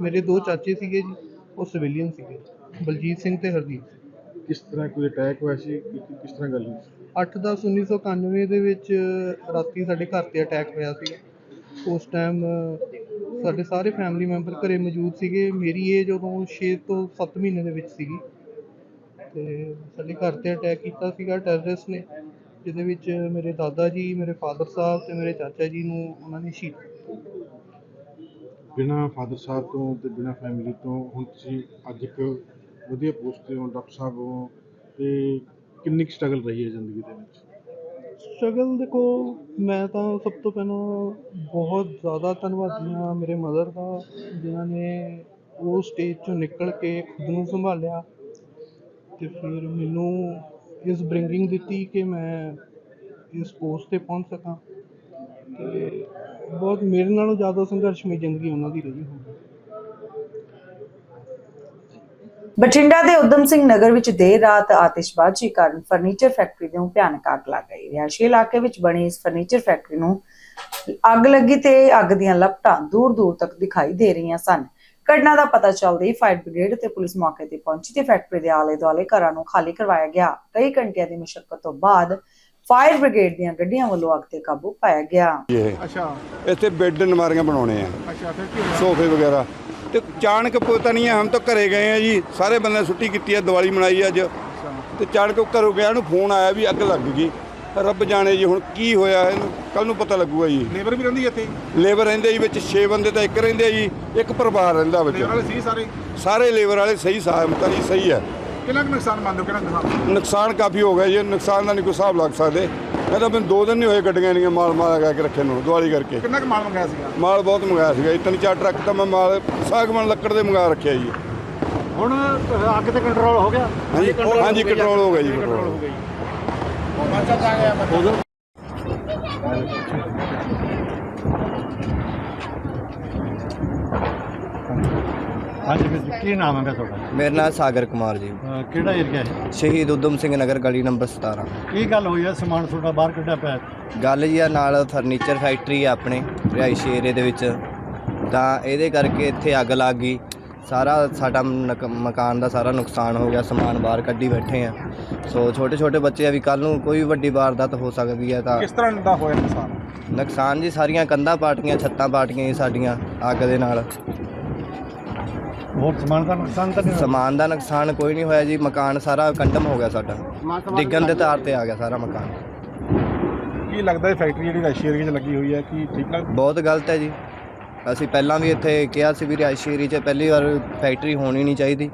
Speaker 9: ਮੇਰੇ ਦੋ ਚਾਚੇ ਸੀਗੇ ਜੀ ਉਹ ਸਿਵਿਲੀਅਨ ਸੀਗੇ ਬਲਜੀਤ ਸਿੰਘ ਤੇ ਹਰਦੀਪ
Speaker 8: ਕਿਸ ਤਰ੍ਹਾਂ ਕੋਈ ਅਟੈਕ ਹੋਇਆ ਸੀ? ਕਿ- ਕਿ- ਕਿਸ ਤਰ੍ਹਾਂ ਗੱਲ ਹੋਈ ਸੀ?
Speaker 9: 8/10/1991 ਦੇ ਵਿੱਚ ਰਾਤੀ ਸਾਡੇ ਘਰ ਤੇ ਅਟੈਕ ਹੋਇਆ ਸੀ। ਉਸ ਟਾਈਮ ਸਾਡੇ ਸਾਰੇ ਫੈਮਿਲੀ ਮੈਂਬਰ ਘਰੇ ਮੌਜੂਦ ਸੀਗੇ। ਮੇਰੀ ਏਜ ਉਦੋਂ 6 ਤੋਂ 7 ਮਹੀਨੇ ਦੇ ਵਿੱਚ ਸੀਗੀ। ਤੇ ਸਾਡੇ ਘਰ ਤੇ ਅਟੈਕ ਕੀਤਾ ਸੀਗਾ ਟੈਰਰਿਸਟ ਨੇ ਜਿਹਦੇ ਵਿੱਚ ਮੇਰੇ ਦਾਦਾ ਜੀ ਮੇਰੇ ਫਾਦਰ ਸਾਹਿਬ ਤੇ ਮੇਰੇ ਚਾਚਾ ਜੀ ਨੂੰ ਉਹਨਾਂ ਨੇ ਸ਼ਹੀਦ।
Speaker 8: ਬਿਨਾਂ ਫਾਦਰ ਸਾਹਿਬ ਤੋਂ ਤੇ ਬਿਨਾਂ ਫੈਮਿਲੀ ਤੋਂ ਹੁਣ ਤੁਸੀਂ ਅੱਜ ਇੱਕ ਵਧੀਆ ਪੋਸਟ ਤੇ ਹੋ ਡਾਕਟਰ ਸਾਹਿਬ ਹੋ ਤੇ ਕਿੰਨੀ ਕੁ ਸਟਰਗਲ ਰਹੀ ਹੈ ਜ਼ਿੰਦਗੀ ਦੇ ਵਿੱਚ
Speaker 9: ਸਟਰਗਲ ਦੇਖੋ ਮੈਂ ਤਾਂ ਸਭ ਤੋਂ ਪਹਿਲਾਂ ਬਹੁਤ ਜ਼ਿਆਦਾ ਧੰਨਵਾਦੀ ਹਾਂ ਮੇਰੇ ਮਦਰ ਦਾ ਜਿਨ੍ਹਾਂ ਨੇ ਉਹ ਸਟੇਜ ਚੋਂ ਨਿਕਲ ਕੇ ਖੁਦ ਨੂੰ ਸੰਭਾਲਿਆ ਤੇ ਫਿਰ ਮੈਨੂੰ ਇਸ ਬ੍ਰਿੰਗਿੰਗ ਦਿੱਤੀ ਕਿ ਮੈਂ ਇਸ ਪੋਸਟ ਤੇ ਪਹੁੰਚ ਸਕਾਂ। ਤੇ ਬਹੁਤ ਮੇਰੇ ਨਾਲੋਂ ਜ਼ਿਆਦਾ ਸੰਘਰਸ਼ਮਈ ਜ਼ਿੰਦਗੀ ਉਹਨਾਂ ਦੀ ਰਹੀ ਹੋਊਗੀ।
Speaker 1: ਬਠਿੰਡਾ ਦੇ ਉਦਮ ਸਿੰਘ ਨਗਰ ਵਿੱਚ ਦੇਰ ਰਾਤ ਆਤਿਸ਼ਬਾਜ਼ੀ ਕਾਰਨ ਫਰਨੀਚਰ ਫੈਕਟਰੀ ਨੂੰ ਭਿਆਨਕ ਅੱਗ ਲੱਗ ਗਈ। ਰਿਹਾਇਸ਼ੀ ਇਲਾਕੇ ਵਿੱਚ ਬਣੀ ਇਸ ਫਰਨੀਚਰ ਫੈਕਟਰੀ ਨੂੰ ਅੱਗ ਲੱਗੀ ਤੇ ਅੱਗ ਦੀਆਂ ਲਪਟਾਂ ਦੂਰ ਦੂਰ ਤੱਕ ਦਿਖਾਈ ਦੇ ਰਹੀਆਂ ਸਨ। ਘਟਨਾ ਦਾ ਪਤਾ ਚੱਲਦੇ ਹੀ ਫਾਇਰ ਬ੍ਰਿਗੇਡ ਤੇ ਪੁਲਿਸ ਮੌਕੇ ਤੇ ਪਹੁੰਚੀ ਤੇ ਫੈਕਟਰੀ ਦੇ ਆਲੇ ਦੁਆਲੇ ਘਰਾਂ ਨੂੰ ਖਾਲੀ ਕਰਵਾਇਆ ਗਿਆ। ਕਈ ਘੰਟਿਆਂ ਦੀ ਮੁਸ਼ਕਲ ਤੋਂ ਬਾਅਦ ਫਾਇਰ ਬ੍ਰਿਗੇਡ ਦੀਆਂ ਗੱਡੀਆਂ ਵੱਲੋਂ ਅੱਗ ਤੇ ਕਾਬੂ ਪਾਇਆ ਗਿਆ।
Speaker 8: ਅੱਛਾ।
Speaker 10: ਇੱਥੇ ਬੈੱਡ ਨਮਾਰੀਆਂ ਬਣਾਉਣੇ ਆ।
Speaker 8: ਅੱਛਾ ਫਿਰ ਕੀ ਹੋਇਆ?
Speaker 10: ਸੋਫੇ ਵਗੈਰਾ। ਤੇ ਅਚਾਨਕ ਪਤਾ ਨਹੀਂ ਹੈ ਹਮ ਤਾਂ ਘਰੇ ਗਏ ਆ ਜੀ। ਸਾਰੇ ਬੰਦੇ ਛੁੱਟੀ ਕੀਤੀ ਹੈ ਦੀਵਾਲੀ ਮਨਾਈ ਅੱਜ। ਤੇ ਉਹ ਘਰੋਂ ਗਿਆ ਨੂੰ ਫੋਨ ਆਇਆ ਵੀ ਅੱਗ ਲੱਗ ਗਈ। ਰੱਬ ਜਾਣੇ ਜੀ ਹੁਣ ਕੀ ਹੋਇਆ ਇਹਨੂੰ ਕੱਲ ਨੂੰ ਪਤਾ ਲੱਗੂਗਾ ਜੀ।
Speaker 8: ਲੇਬਰ ਵੀ ਰਹਿੰਦੀ ਹੈ ਇੱਥੇ?
Speaker 10: ਲੇਬਰ ਰਹਿੰਦੇ ਜੀ ਵਿੱਚ 6 ਬੰਦੇ ਤਾਂ ਇੱਕ ਰਹਿੰਦੇ ਜੀ ਇੱਕ ਪਰਿਵਾਰ ਰਹਿੰਦਾ ਵਿੱਚ।
Speaker 8: ਲੇਬਰ ਵਾਲੇ ਸੀ ਸਾਰੇ?
Speaker 10: ਸਾਰੇ ਲੇਬਰ ਵਾਲੇ ਸਹੀ ਸਾਹਮਤ ਜੀ ਸਹੀ ਹੈ
Speaker 8: ਕਿੰਨਾ ਕੁ ਨੁਕਸਾਨ ਮੰਨਦੇ ਹੋ ਕਿੰਨਾ ਕੁ ਨੁਕਸਾਨ?
Speaker 10: ਨੁਕਸਾਨ ਕਾਫੀ ਹੋ ਗਿਆ ਜੀ ਨੁਕਸਾਨ ਦਾ ਨਹੀਂ ਕੋਈ ਹਿਸਾਬ ਲੱਗ ਸਕਦੇ। ਮੈਂ ਤਾਂ ਮੈਨੂੰ ਦੋ ਦਿਨ ਨਹੀਂ ਹੋਏ ਗੱਡੀਆਂ ਨਹੀਂ ਮਾਲ ਮਾਲ ਲਗਾ ਕੇ ਰੱਖੇ ਨੂੰ ਦੀਵਾਲੀ ਕਰਕੇ।
Speaker 8: ਕਿੰਨਾ ਕੁ ਮਾਲ ਮੰਗਾਇਆ ਸੀਗਾ?
Speaker 10: ਮਾਲ ਬਹੁਤ ਮੰਗਾਇਆ ਸੀਗਾ ਜੀ ਤਿੰਨ ਚਾਰ ਟਰੱਕ ਤਾਂ ਮੈਂ ਮਾਲ ਸਾਗਮਨ ਲੱਕੜ ਦੇ ਮੰਗਾ ਰੱਖਿਆ ਜੀ।
Speaker 8: ਹੁਣ ਅੱਗ ਤੇ ਕੰਟਰੋਲ ਹੋ ਗਿਆ?
Speaker 10: ਹਾਂਜੀ ਕੰਟਰੋਲ ਹੋ ਗਿਆ ਜੀ ਕੰਟਰੋਲ
Speaker 8: ਹੋ ਗਿਆ ਹਾਂਜੀ ਵੀਰ ਜੀ ਕੀ ਨਾਮ ਹੈ ਤੁਹਾਡਾ?
Speaker 11: ਮੇਰਾ ਨਾਮ ਸਾਗਰ ਕੁਮਾਰ ਜੀ।
Speaker 8: ਅਹ ਕਿਹੜਾ ਏਰੀਆ ਹੈ?
Speaker 11: ਸ਼ਹੀਦ ਉਦਮ ਸਿੰਘ ਨਗਰ ਗਲੀ ਨੰਬਰ 17
Speaker 8: ਕੀ ਗੱਲ ਹੋਈ ਹੈ? ਸਮਾਨ ਤੁਹਾਡਾ ਬਾਹਰ ਕੱਢਿਆ ਪਿਆ ਹੈ?
Speaker 11: ਗੱਲ ਜੀ ਆ ਨਾਲ ਫਰਨੀਚਰ ਫੈਕਟਰੀ ਆ ਆਪਣੇ ਰਿਹਾਇਸ਼ੀ ਏਰੀਏ ਦੇ ਵਿੱਚ। ਤਾਂ ਇਹਦੇ ਕਰਕੇ ਇੱਥੇ ਅੱਗ ਲੱਗ ਗਈ। ਸਾਰਾ ਸਾਡਾ ਨਕ- ਮਕਾਨ ਦਾ ਸਾਰਾ ਨੁਕਸਾਨ ਹੋ ਗਿਆ ਸਮਾਨ ਬਾਹਰ ਕੱਢੀ ਬੈਠੇ ਆ। ਸੋ ਛੋਟੇ ਛੋਟੇ ਬੱਚੇ ਆ ਵੀ ਕੱਲ ਨੂੰ ਕੋਈ ਵੀ ਵੱਡੀ ਵਾਰਦਾਤ ਹੋ ਸਕਦੀ ਹੈ ਤਾਂ
Speaker 8: ਕਿਸ ਤਰ੍ਹਾਂ ਦਾ ਹੋਇਆ ਨੁਕਸਾਨ?
Speaker 11: ਨੁਕਸਾਨ ਜੀ ਸਾਰੀਆਂ ਕੰਧਾਂ ਪਾਟੀਆਂ ਛੱਤਾਂ ਪਾਟੀਆਂ ਜੀ ਸਾਡੀਆਂ ਅੱਗ ਦੇ ਨਾਲ।
Speaker 8: ਹੋਰ ਸਮਾਨ ਦਾ ਨੁਕਸਾਨ ਤਾਂ ਨਹੀਂ?
Speaker 11: ਸਮਾਨ ਦਾ ਨੁਕਸਾਨ ਕੋਈ ਨਹੀਂ ਹੋਇਆ ਜੀ ਮਕਾਨ ਸਾਰਾ ਕੰਡਮ ਹੋ ਗਿਆ ਸਾਡਾ। ਡਿੱਗਣ ਦੇ ਤਾਰ ਤੇ ਆ ਗਿਆ ਸਾਰਾ ਮਕਾਨ।
Speaker 8: ਕੀ ਲੱਗਦਾ ਹੈ ਫੈਕਟਰੀ ਜਿਹੜੀ ਰਾਸ਼ੀ ਏਰੀਆ 'ਚ ਲੱਗੀ ਹੋਈ ਹੈ ਕੀ ਠੀਕ ਲੱਗ
Speaker 11: ਬਹੁਤ ਗਲਤ ਹੈ ਜੀ। ਅਸੀਂ ਪਹਿਲਾਂ ਵੀ ਇੱਥੇ ਕਿਹਾ ਸੀ ਵੀ ਰਿਹਾਇਸ਼ੀ ਏਰੀਏ 'ਚ ਪਹਿਲੀ ਵਾਰ ਫੈਕਟਰੀ ਹੋਣੀ ਨਹੀਂ ਚਾਹੀਦੀ।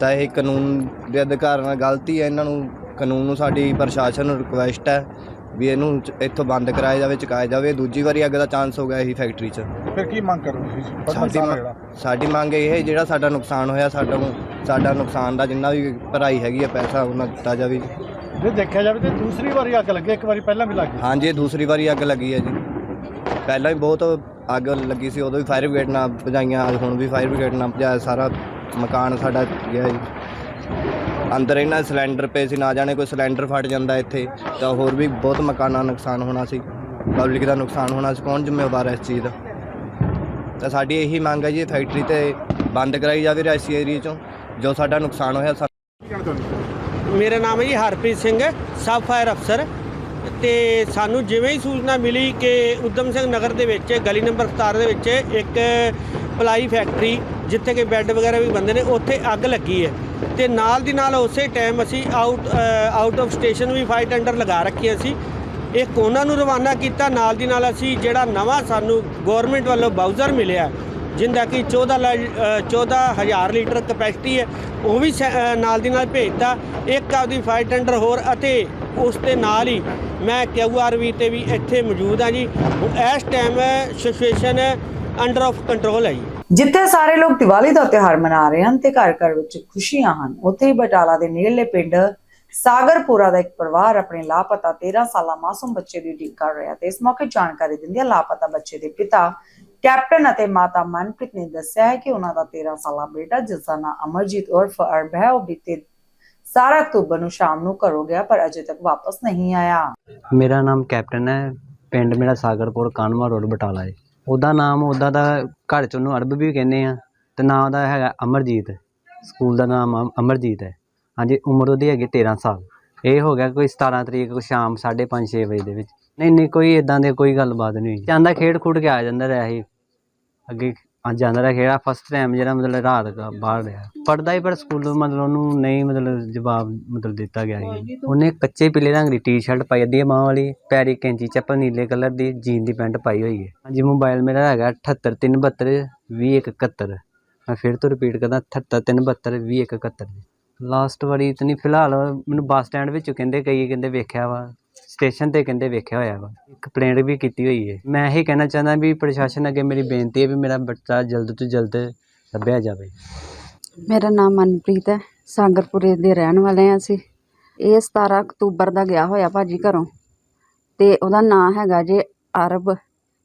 Speaker 11: ਤਾਂ ਇਹ ਕਾਨੂੰਨ ਦੇ ਅਧਿਕਾਰ ਨਾਲ ਗਲਤੀ ਹੈ। ਇਹਨਾਂ ਨੂੰ ਕਾਨੂੰਨ ਨੂੰ ਸਾਡੀ ਪ੍ਰਸ਼ਾਸਨ ਨੂੰ ਰਿਕੁਐਸਟ ਹੈ ਵੀ ਇਹਨੂੰ ਚ- ਇੱਥੋਂ ਬੰਦ ਕਰਾਇਆ ਜਾਵੇ ਚੁਕਾਇਆ ਜਾਵੇ। ਦੂਜੀ ਵਾਰੀ ਅੱਗ ਦਾ ਚਾਂਸ ਹੋ ਗਿਆ ਇਹੀ ਫੈਕਟਰੀ 'ਚ।
Speaker 8: ਫਿਰ ਕੀ ਮੰਗ ਕਰ ਰਹੇ ਤੁਸੀਂ? ਬੜਾ
Speaker 11: ਸਾਡੀ ਮੰਗ ਇਹ ਹੈ ਜਿਹੜਾ ਸਾਡਾ ਨੁਕਸਾਨ ਹੋਇਆ ਸਾਡਾ ਨੂੰ ਸਾਡਾ ਨੁਕਸਾਨ ਦਾ ਜਿੰਨਾ ਵੀ ਭਰਾਈ ਹੈਗੀ ਹੈ ਪੈਸਾ ਉਹਨਾਂ ਦਿੱਤਾ ਜਾਵੇ।
Speaker 8: ਜੇ ਦੇਖਿਆ ਜਾਵੇ ਤੇ ਦੂਸਰੀ ਵਾਰੀ ਅੱਗ ਲੱਗੀ ਇੱਕ ਵਾਰੀ ਪਹਿਲਾਂ ਵੀ ਲੱਗੀ
Speaker 11: ਹਾਂਜੀ ਇਹ ਦੂਸਰੀ ਵਾਰੀ ਅੱਗ ਲੱਗੀ ਹੈ ਜੀ। ਪਹਿਲਾਂ ਵੀ ਬਹੁਤ ਅੱਗ ਲੱਗੀ ਸੀ, ਉਦੋਂ ਵੀ ਫਾਇਰ ਬ੍ਰਿਗੇਡ ਨਾਲ ਭਜਾਈਆਂ ਹੁਣ ਵੀ ਫਾਇਰ ਬ੍ਰਿਗੇਡ ਨਾਲ ਭਜਾਇਆ, ਸਾਰਾ ਮਕਾਨ ਸਾਡਾ ਗਿਆ ਜੀ। ਅੰਦਰ ਇਹਨਾਂ ਸਿਲੰਡਰ ਪਏ ਸੀ, ਨਾ ਜਾਣੇ ਕੋਈ ਸਿਲੰਡਰ ਫਟ ਜਾਂਦਾ ਇੱਥੇ, ਤਾਂ ਹੋਰ ਵੀ ਬਹੁਤ ਮਕਾਨਾਂ ਦਾ ਨੁਕਸਾਨ ਹੋਣਾ ਸੀ। ਪਬਲਿਕ ਦਾ ਨੁਕਸਾਨ ਹੋਣਾ ਸੀ, ਕੌਣ ਜ਼ਿੰਮੇਵਾਰ ਹੈ ਇਸ ਚੀਜ਼ ਦਾ? ਤਾਂ ਸਾਡੀ ਇਹੀ ਮੰਗ ਹੈ ਜੀ ਫੈਕਟਰੀ ਤੇ ਬੰਦ ਕਰਾਈ ਜਾਵੇ ਰਿਹਾਇਸ਼ੀ ਏਰੀਏ ਚੋਂ, ਜੋ ਸਾਡਾ ਨੁਕਸਾਨ ਹੋਇਆ ਸਾ-
Speaker 12: ਮੇਰਾ ਨਾਮ ਹੈ ਜੀ ਹਰਪ੍ਰੀਤ ਸਿੰਘ, ਸਬ ਫਾਇਰ ਅਫਸਰ ਤੇ ਸਾਨੂੰ ਜਿਵੇਂ ਹੀ ਸੂਚਨਾ ਮਿਲੀ ਕਿ ਉਦਮ ਸਿੰਘ ਨਗਰ ਦੇ ਵਿੱਚ ਗਲੀ ਨੰਬਰ 17 ਦੇ ਵਿੱਚ ਇੱਕ ਪਲਾਈ ਫੈਕਟਰੀ ਜਿੱਥੇ ਕਿ ਬੈੱਡ ਵਗੈਰਾ ਵੀ ਬੰਦੇ ਨੇ ਉੱਥੇ ਅੱਗ ਲੱਗੀ ਹੈ। ਤੇ ਨਾਲ ਦੀ ਨਾਲ ਉਸੇ ਟਾਈਮ ਅਸੀਂ ਆਊਟ ਆਊਟ ਆਫ ਸਟੇਸ਼ਨ ਵੀ ਫਾਈਟ ਅੰਡਰ ਲਗਾ ਰੱਖੀ ਸੀ ਇੱਕ ਉਹਨਾਂ ਨੂੰ ਰਵਾਨਾ ਕੀਤਾ ਨਾਲ ਦੀ ਨਾਲ ਅਸੀਂ ਜਿਹੜਾ ਨਵਾਂ ਸਾਨੂੰ ਗਵਰਨਮੈਂਟ ਵੱਲੋਂ ਬਾਊਜ਼ਰ ਮਿਲਿਆ ਜਿੰਦਾ ਕਿ 14 ਲ- ਅ, 14000 ਲੀਟਰ ਕਪੈਸਿਟੀ ਹੈ ਉਹ ਵੀ ਸੈ- ਨਾਲ ਦੀ ਨਾਲ ਭੇਜਤਾ। ਇੱਕ ਆਪਦੀ ਫਾਈਟ ਟੈਂਡਰ ਹੋਰ ਅਤੇ ਉਸ ਦੇ ਨਾਲ ਹੀ ਮੈਂ ਕਿਊਆਰਵੀ ਤੇ ਵੀ ਇੱਥੇ ਮੌਜੂਦ ਹਾਂ ਜੀ। ਇਸ time situation under of control ਹੈ ਜੀ।
Speaker 1: ਜਿੱਥੇ ਸਾਰੇ ਲੋਕ ਦੀਵਾਲੀ ਦਾ ਤਿਉਹਾਰ ਮਨਾ ਰਹੇ ਹਨ ਤੇ ਘਰ ਘਰ ਵਿੱਚ ਖੁਸ਼ੀਆਂ ਹਨ, ਉੱਥੇ ਹੀ ਬਟਾਲਾ ਦੇ ਨੇੜਲੇ ਪਿੰਡ ਸਾਗਰਪੁਰਾ ਦਾ ਇੱਕ ਪਰਿਵਾਰ ਆਪਣੇ ਲਾਪਤਾ 13 ਸਾਲਾ ਮਾਸੂਮ ਬੱਚੇ ਦੀ ਉਡੀਕ ਕਰ ਰਿਹਾ ਤੇ ਇਸ ਮੌਕੇ ਜਾਣਕਾਰੀ ਦਿੰਦਿਆਂ ਲਾਪਤਾ ਬੱਚੇ ਦੇ ਪਿਤਾ, ਕੈਪਟਨ ਅਤੇ ਮਾਤਾ ਮਨਪ੍ਰੀਤ ਨੇ ਦੱਸਿਆ ਹੈ ਕਿ ਉਹਨਾਂ ਦਾ 13 ਸਾਲਾ ਬੇਟਾ ਜਿਸ ਦਾ ਨਾਮ ਅਮਰਜੀਤ ਉਰਫ ਅਰਬ ਹੈ, ਉਹ ਬੀਤੇ 17 ਅਕਤੂਬਰ ਨੂੰ ਸ਼ਾਮ ਨੂੰ ਘਰੋਂ ਗਿਆ, ਪਰ ਅਜੇ ਤੱਕ ਵਾਪਸ ਨਹੀਂ ਆਇਆ।
Speaker 13: ਮੇਰਾ ਨਾਮ ਕੈਪਟਨ ਹੈ। ਪਿੰਡ ਮੇਰਾ ਸਾਗਰਪੁਰ, ਕਾਨਵਾ ਰੋਡ, ਬਟਾਲਾ ਹੈ। ਉਹਦਾ ਨਾਮ, ਉਹਦਾ ਦਾ ਘਰ ਚ ਉਹਨੂੰ ਅਰਬ ਵੀ ਕਹਿੰਦੇ ਆ। ਤੇ ਨਾਂ ਉਹਦਾ ਹੈਗਾ ਅਮਰਜੀਤ। ਸਕੂਲ ਦਾ ਨਾਮ ਅਮਰਜੀਤ ਹੈ। ਹਾਂਜੀ, ਉਮਰ ਉਹਦੀ ਹੈਗੀ 13 ਸਾਲ। ਇਹ ਹੋ ਗਿਆ ਕੋਈ 17 ਤਰੀਕ ਨੂੰ ਸ਼ਾਮ 5:30 6 ਵਜੇ ਦੇ ਵਿੱਚ। ਨਹੀਂ ਨਹੀਂ, ਕੋਈ ਇਦਾਂ ਦੇ ਕੋਈ ਗੱਲਬਾਤ ਨਹੀਂ ਹੋਈ। ਜਾਂਦਾ ਖੇਡ ਖੁੱਡ ਕੇ ਆ ਜਾਂਦਾ ਰਿਹਾ ਸੀ। ਅੱਗੇ ਅੱਜ ਜਾਂਦਾ ਰਿਹਾ ਖੇੜਾ ਫਸਟ ਟਾਈਮ ਜਿਹੜਾ ਮਤਲਬ ਰਾਤ ਦਾ ਬਾਹਰ ਰਿਹਾ। ਪੜਦਾ ਹੀ ਪਰ ਸਕੂਲੋਂ ਮਤਲਬ ਉਹਨੂੰ ਨਹੀਂ ਮਤਲਬ ਜਵਾਬ ਮਤਲਬ ਦਿੱਤਾ ਗਿਆ ਸੀ। ਉਹਨੇ ਕੱਚੇ ਪੀਲੇ ਰੰਗ ਦੀ ਟੀ-ਸ਼ਰਟ ਪਾਈ ਅੱਧੀ ਬਾਂਹ ਵਾਲੀ ਪੈਰੀ ਕੈਂਚੀ ਚੱਪਲ ਨੀਲੇ ਕਲਰ ਦੀ ਜੀਨ ਦੀ ਪੈਂਟ ਪਾਈ ਹੋਈ ਹੈ। ਹਾਂਜੀ ਮੋਬਾਈਲ ਮੇਰਾ ਹੈਗਾ 78372 2171 ਮੈਂ ਫਿਰ ਤੋਂ ਰਿਪੀਟ ਕਰਦਾ 78372 2171 ਲਾਸਟ ਵਾਰੀ ਤਾਂ ਨਹੀਂ, ਫਿਲਹਾਲ ਮੈਨੂੰ ਬੱਸ ਸਟੈਂਡ ਵਿੱਚ ਕਹਿੰਦੇ ਕਈ ਕਹਿੰਦੇ ਵੇਖਿਆ ਵਾ ਸਟੇਸ਼ਨ ਤੇ ਕਹਿੰਦੇ ਵੇਖਿਆ ਹੋਇਆ ਵਾ। ਕੰਪਲੇਂਟ ਵੀ ਕੀਤੀ ਹੋਈ ਹੈ ਮੈਂ ਇਹ ਕਹਿਣਾ ਚਾਹੁੰਦਾ ਵੀ ਪ੍ਰਸ਼ਾਸਨ ਅੱਗੇ ਮੇਰੀ ਬੇਨਤੀ ਹੈ ਵੀ ਮੇਰਾ ਬੱਚਾ ਜਲਦ ਤੋਂ ਜਲਦ ਲੱਭਿਆ ਜਾਵੇ।
Speaker 14: ਮੇਰਾ ਨਾਮ ਮਨਪ੍ਰੀਤ ਹੈ। ਸਾਗਰਪੁਰੇ ਦੇ ਰਹਿਣ ਵਾਲੇ ਹਾਂ ਅਸੀਂ। ਇਹ 17 ਅਕਤੂਬਰ ਦਾ ਗਿਆ ਹੋਇਆ ਭਾਜੀ ਘਰੋਂ। ਤੇ ਉਹਦਾ ਨਾਂ ਹੈਗਾ ਜੇ ਅਰਬ।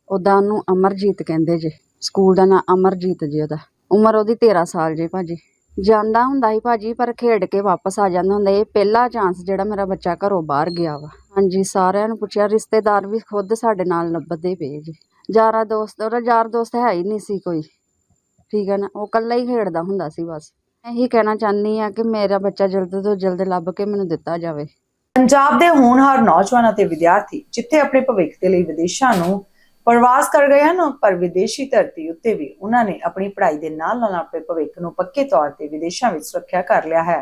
Speaker 14: ਉਹਦਾ ਉਹਨੂੰ ਅਮਰਜੀਤ ਕਹਿੰਦੇ ਜੇ। ਸਕੂਲ ਦਾ ਨਾਂ ਅਮਰਜੀਤ ਜੀ ਉਹਦਾ। ਉਮਰ ਉਹਦੀ 13 ਸਾਲ ਜੇ ਭਾਜੀ। ਜਾਂਦਾ ਹੁੰਦਾ ਸੀ ਭਾਜੀ, ਪਰ ਖੇਡ ਕੇ ਵਾਪਸ ਆ ਜਾਂਦਾ ਹੁੰਦਾ ਇਹ ਪਹਿਲਾ ਚਾਂਸ ਜਿਹੜਾ ਮੇਰਾ ਬੱਚਾ ਘਰੋਂ ਬਾਹਰ ਗਿਆ ਵਾ। ਹਾਂਜੀ, ਸਾਰਿਆਂ ਨੂੰ ਪੁੱਛਿਆ, ਰਿਸ਼ਤੇਦਾਰ ਵੀ ਖੁਦ ਸਾਡੇ ਨਾਲ ਲੱਭਦੇ ਪਏ ਜੀ। ਯਾਰਾ ਦੋਸਤ, ਉਹਦਾ ਯਾਰ ਦੋਸਤ ਹੈ ਹੀ ਨਹੀਂ ਸੀ ਕੋਈ। ਠੀਕ ਹੈ ਨਾ? ਉਹ ਇਕੱਲਾ ਹੀ ਖੇਡਦਾ ਹੁੰਦਾ ਸੀ ਬਸ। ਇਹੀ ਕਹਿਣਾ ਚਾਹੁੰਦੀ ਆ ਕਿ ਮੇਰਾ ਬੱਚਾ ਜਲਦ ਤੋਂ ਜਲਦ ਲੱਭ ਕੇ ਮੈਨੂੰ ਦਿੱਤਾ ਜਾਵੇ।
Speaker 1: ਪੰਜਾਬ ਦੇ ਹੋਣਹਾਰ ਨੌਜਵਾਨ ਅਤੇ ਵਿਦਿਆਰਥੀ ਜਿੱਥੇ ਆਪਣੇ ਭਵਿੱਖ ਦੇ ਲਈ ਵਿਦੇਸ਼ਾਂ ਨੂੰ ਪ੍ਰਵਾਸ ਕਰ ਗਏ ਹਨ, ਪਰ ਵਿਦੇਸ਼ੀ ਧਰਤੀ ਉੱਤੇ ਵੀ ਉਹਨਾਂ ਨੇ ਆਪਣੀ ਪੜ੍ਹਾਈ ਦੇ ਨਾਲ ਨਾਲ ਆਪਣੇ ਭਵਿੱਖ ਨੂੰ ਪੱਕੇ ਤੌਰ ਤੇ ਵਿਦੇਸ਼ਾਂ ਵਿੱਚ ਸੁਰੱਖਿਆ ਕਰ ਲਿਆ ਹੈ।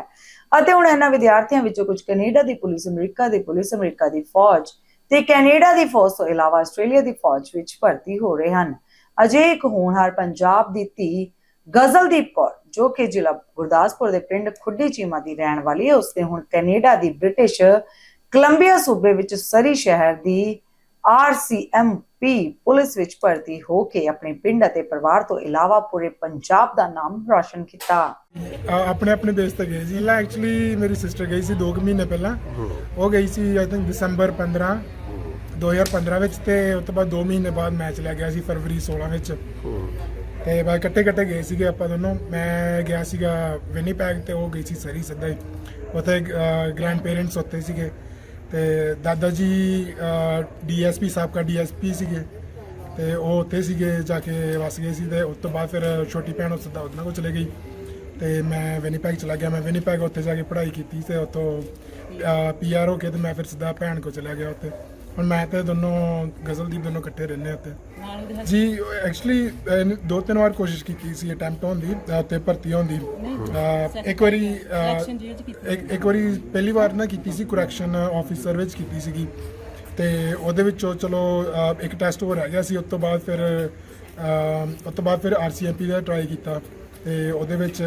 Speaker 1: ਅਤੇ ਹੁਣ ਇਹਨਾਂ ਵਿਦਿਆਰਥੀਆਂ ਵਿੱਚੋਂ ਕੁਝ ਕੈਨੇਡਾ ਦੀ ਪੁਲਿਸ, ਅਮਰੀਕਾ ਦੀ ਪੁਲਿਸ, ਅਮਰੀਕਾ ਦੀ ਫੌਜ ਤੇ ਕੈਨੇਡਾ ਦੀ ਫੌਜ ਤੋਂ ਇਲਾਵਾ ਆਸਟ੍ਰੇਲੀਆ ਦੀ ਫੌਜ ਵਿੱਚ ਭਰਤੀ ਹੋ ਰਹੇ ਹਨ। ਅਜੇ ਇੱਕ ਹੋਣਹਾਰ ਪੰਜਾਬ ਦੀ ਧੀ ਗਜ਼ਲਦੀਪ ਕੌਰ, ਜੋ ਕਿ ਜ਼ਿਲ੍ਹਾ ਗੁਰਦਾਸਪੁਰ ਦੇ ਪਿੰਡ ਖੁੱਡੀ ਚੀਮਾ ਦੀ ਰਹਿਣ ਵਾਲੀ ਹੈ, ਉਸਨੇ ਹੁਣ ਕੈਨੇਡਾ ਦੀ ਬ੍ਰਿਟਿਸ਼ ਕੋਲੰਬੀਆ ਸੂਬੇ ਵਿੱਚ ਸਰੀ ਸ਼ਹਿਰ ਦੀ ਆਰਸੀਐਮਪੀ ਪੁਲਿਸ ਵਿੱਚ ਭਰਤੀ ਹੋ ਕੇ ਆਪਣੇ ਪਿੰਡ ਅਤੇ ਪਰਿਵਾਰ ਤੋਂ ਇਲਾਵਾ ਪੂਰੇ ਪੰਜਾਬ ਦਾ ਨਾਮ ਰੌਸ਼ਨ ਕੀਤਾ।
Speaker 15: ਆਪਣੇ ਆਪਣੇ ਦੇਸ਼ ਤੇ ਗਏ ਸੀ। ਲਾ ਐਕਚੁਅਲੀ ਮੇਰੀ ਸਿਸਟਰ ਗਈ ਸੀ 2 ਮਹੀਨੇ ਪਹਿਲਾਂ। ਉਹ ਗਈ ਸੀ ਆਈ ਥਿੰਕ ਦਸੰਬਰ 15 2015 ਵਿੱਚ ਤੇ ਉਸ ਤੋਂ ਬਾਅਦ 2 ਮਹੀਨੇ ਬਾਅਦ ਮੈਚ ਲੈ ਗਿਆ ਸੀ ਫਰਵਰੀ 16 ਵਿੱਚ। ਤੇ ਬਾਅਦ ਇਕੱਠੇ ਇਕੱਠੇ ਗਏ ਸੀਗੇ ਆਪਾਂ ਦੋਨੋਂ। ਮੈਂ ਗਿਆ ਸੀਗਾ ਵਿਨੀਪੈਗ ਤੇ ਉਹ ਗਈ ਸੀ ਸਰੀ ਸਿੱਧਾ ਹੀ। ਉੱਥੇ ਗ੍ਰੈਂਡ ਪੇਰੈਂਟਸ ਉੱਥੇ ਸੀਗੇ। ਤੇ ਦਾਦਾ ਜੀ ਡੀਐਸਪੀ, ਸਾਬਕਾ ਡੀਐਸਪੀ ਸੀਗੇ। ਤੇ ਉਹ ਉੱਥੇ ਸੀਗੇ, ਜਾ ਕੇ ਵਸ ਗਏ ਸੀ ਤੇ ਉਸ ਤੋਂ ਬਾਅਦ ਫਿਰ ਛੋਟੀ ਭੈਣ ਉਸ ਦਾ ਉਹਨਾਂ ਕੋਲ ਚਲੇ ਗਈ। ਤੇ ਮੈਂ ਵਿਨੀਪੈਗ ਚਲਾ ਗਿਆ। ਮੈਂ ਵਿਨੀਪੈਗ ਉੱਥੇ ਜਾ ਕੇ ਪੜ੍ਹਾਈ ਕੀਤੀ ਤੇ ਉੱਥੋਂ ਪੀਆਰ ਹੋ ਕੇ ਤੇ ਮੈਂ ਫਿਰ ਸਿੱਧਾ ਭੈਣ ਕੋਲ ਚਲਾ ਗਿਆ ਉੱਥੇ। ਹੁਣ ਮੈਂ ਤੇ ਦੋਨੋਂ ਗਜ਼ਲਦੀਪ ਦੋਨੋਂ ਇਕੱਠੇ ਰਹਿੰਦੇ ਹਾਂ ਉੱਥੇ। ਜੀ ਐਕਚੁਅਲੀ ਦੋ ਤਿੰਨ ਵਾਰ ਕੋਸ਼ਿਸ਼ ਕੀਤੀ ਸੀ ਅਟੈਂਪਟ ਹੋਣ ਦੀ ਅਹ, ਉੱਥੇ ਭਰਤੀ ਹੋਣ ਦੀ। ਅਹ, ਇੱਕ ਵਾਰੀ ਅਹ, ਇੱਕ ਇੱਕ ਵਾਰੀ ਪਹਿਲੀ ਵਾਰ ਨਾ ਕੀਤੀ ਸੀ ਕਰੈਕਸ਼ਨ ਆਫੀਸਰ ਵਿੱਚ ਕੀਤੀ ਸੀਗੀ। ਤੇ ਉਹਦੇ ਵਿੱਚੋਂ ਚਲੋ ਅਹ, ਇੱਕ ਟੈਸਟ ਹੋ ਰਹਿ ਗਿਆ ਸੀ ਉਸ ਤੋਂ ਬਾਅਦ ਫਿਰ ਅਹ, ਉਸ ਤੋਂ ਬਾਅਦ ਫਿਰ ਆਰਸੀਐਮਪੀ ਦਾ ਟਰਾਈ ਕੀਤਾ। ਤੇ ਉਹਦੇ ਵਿੱਚ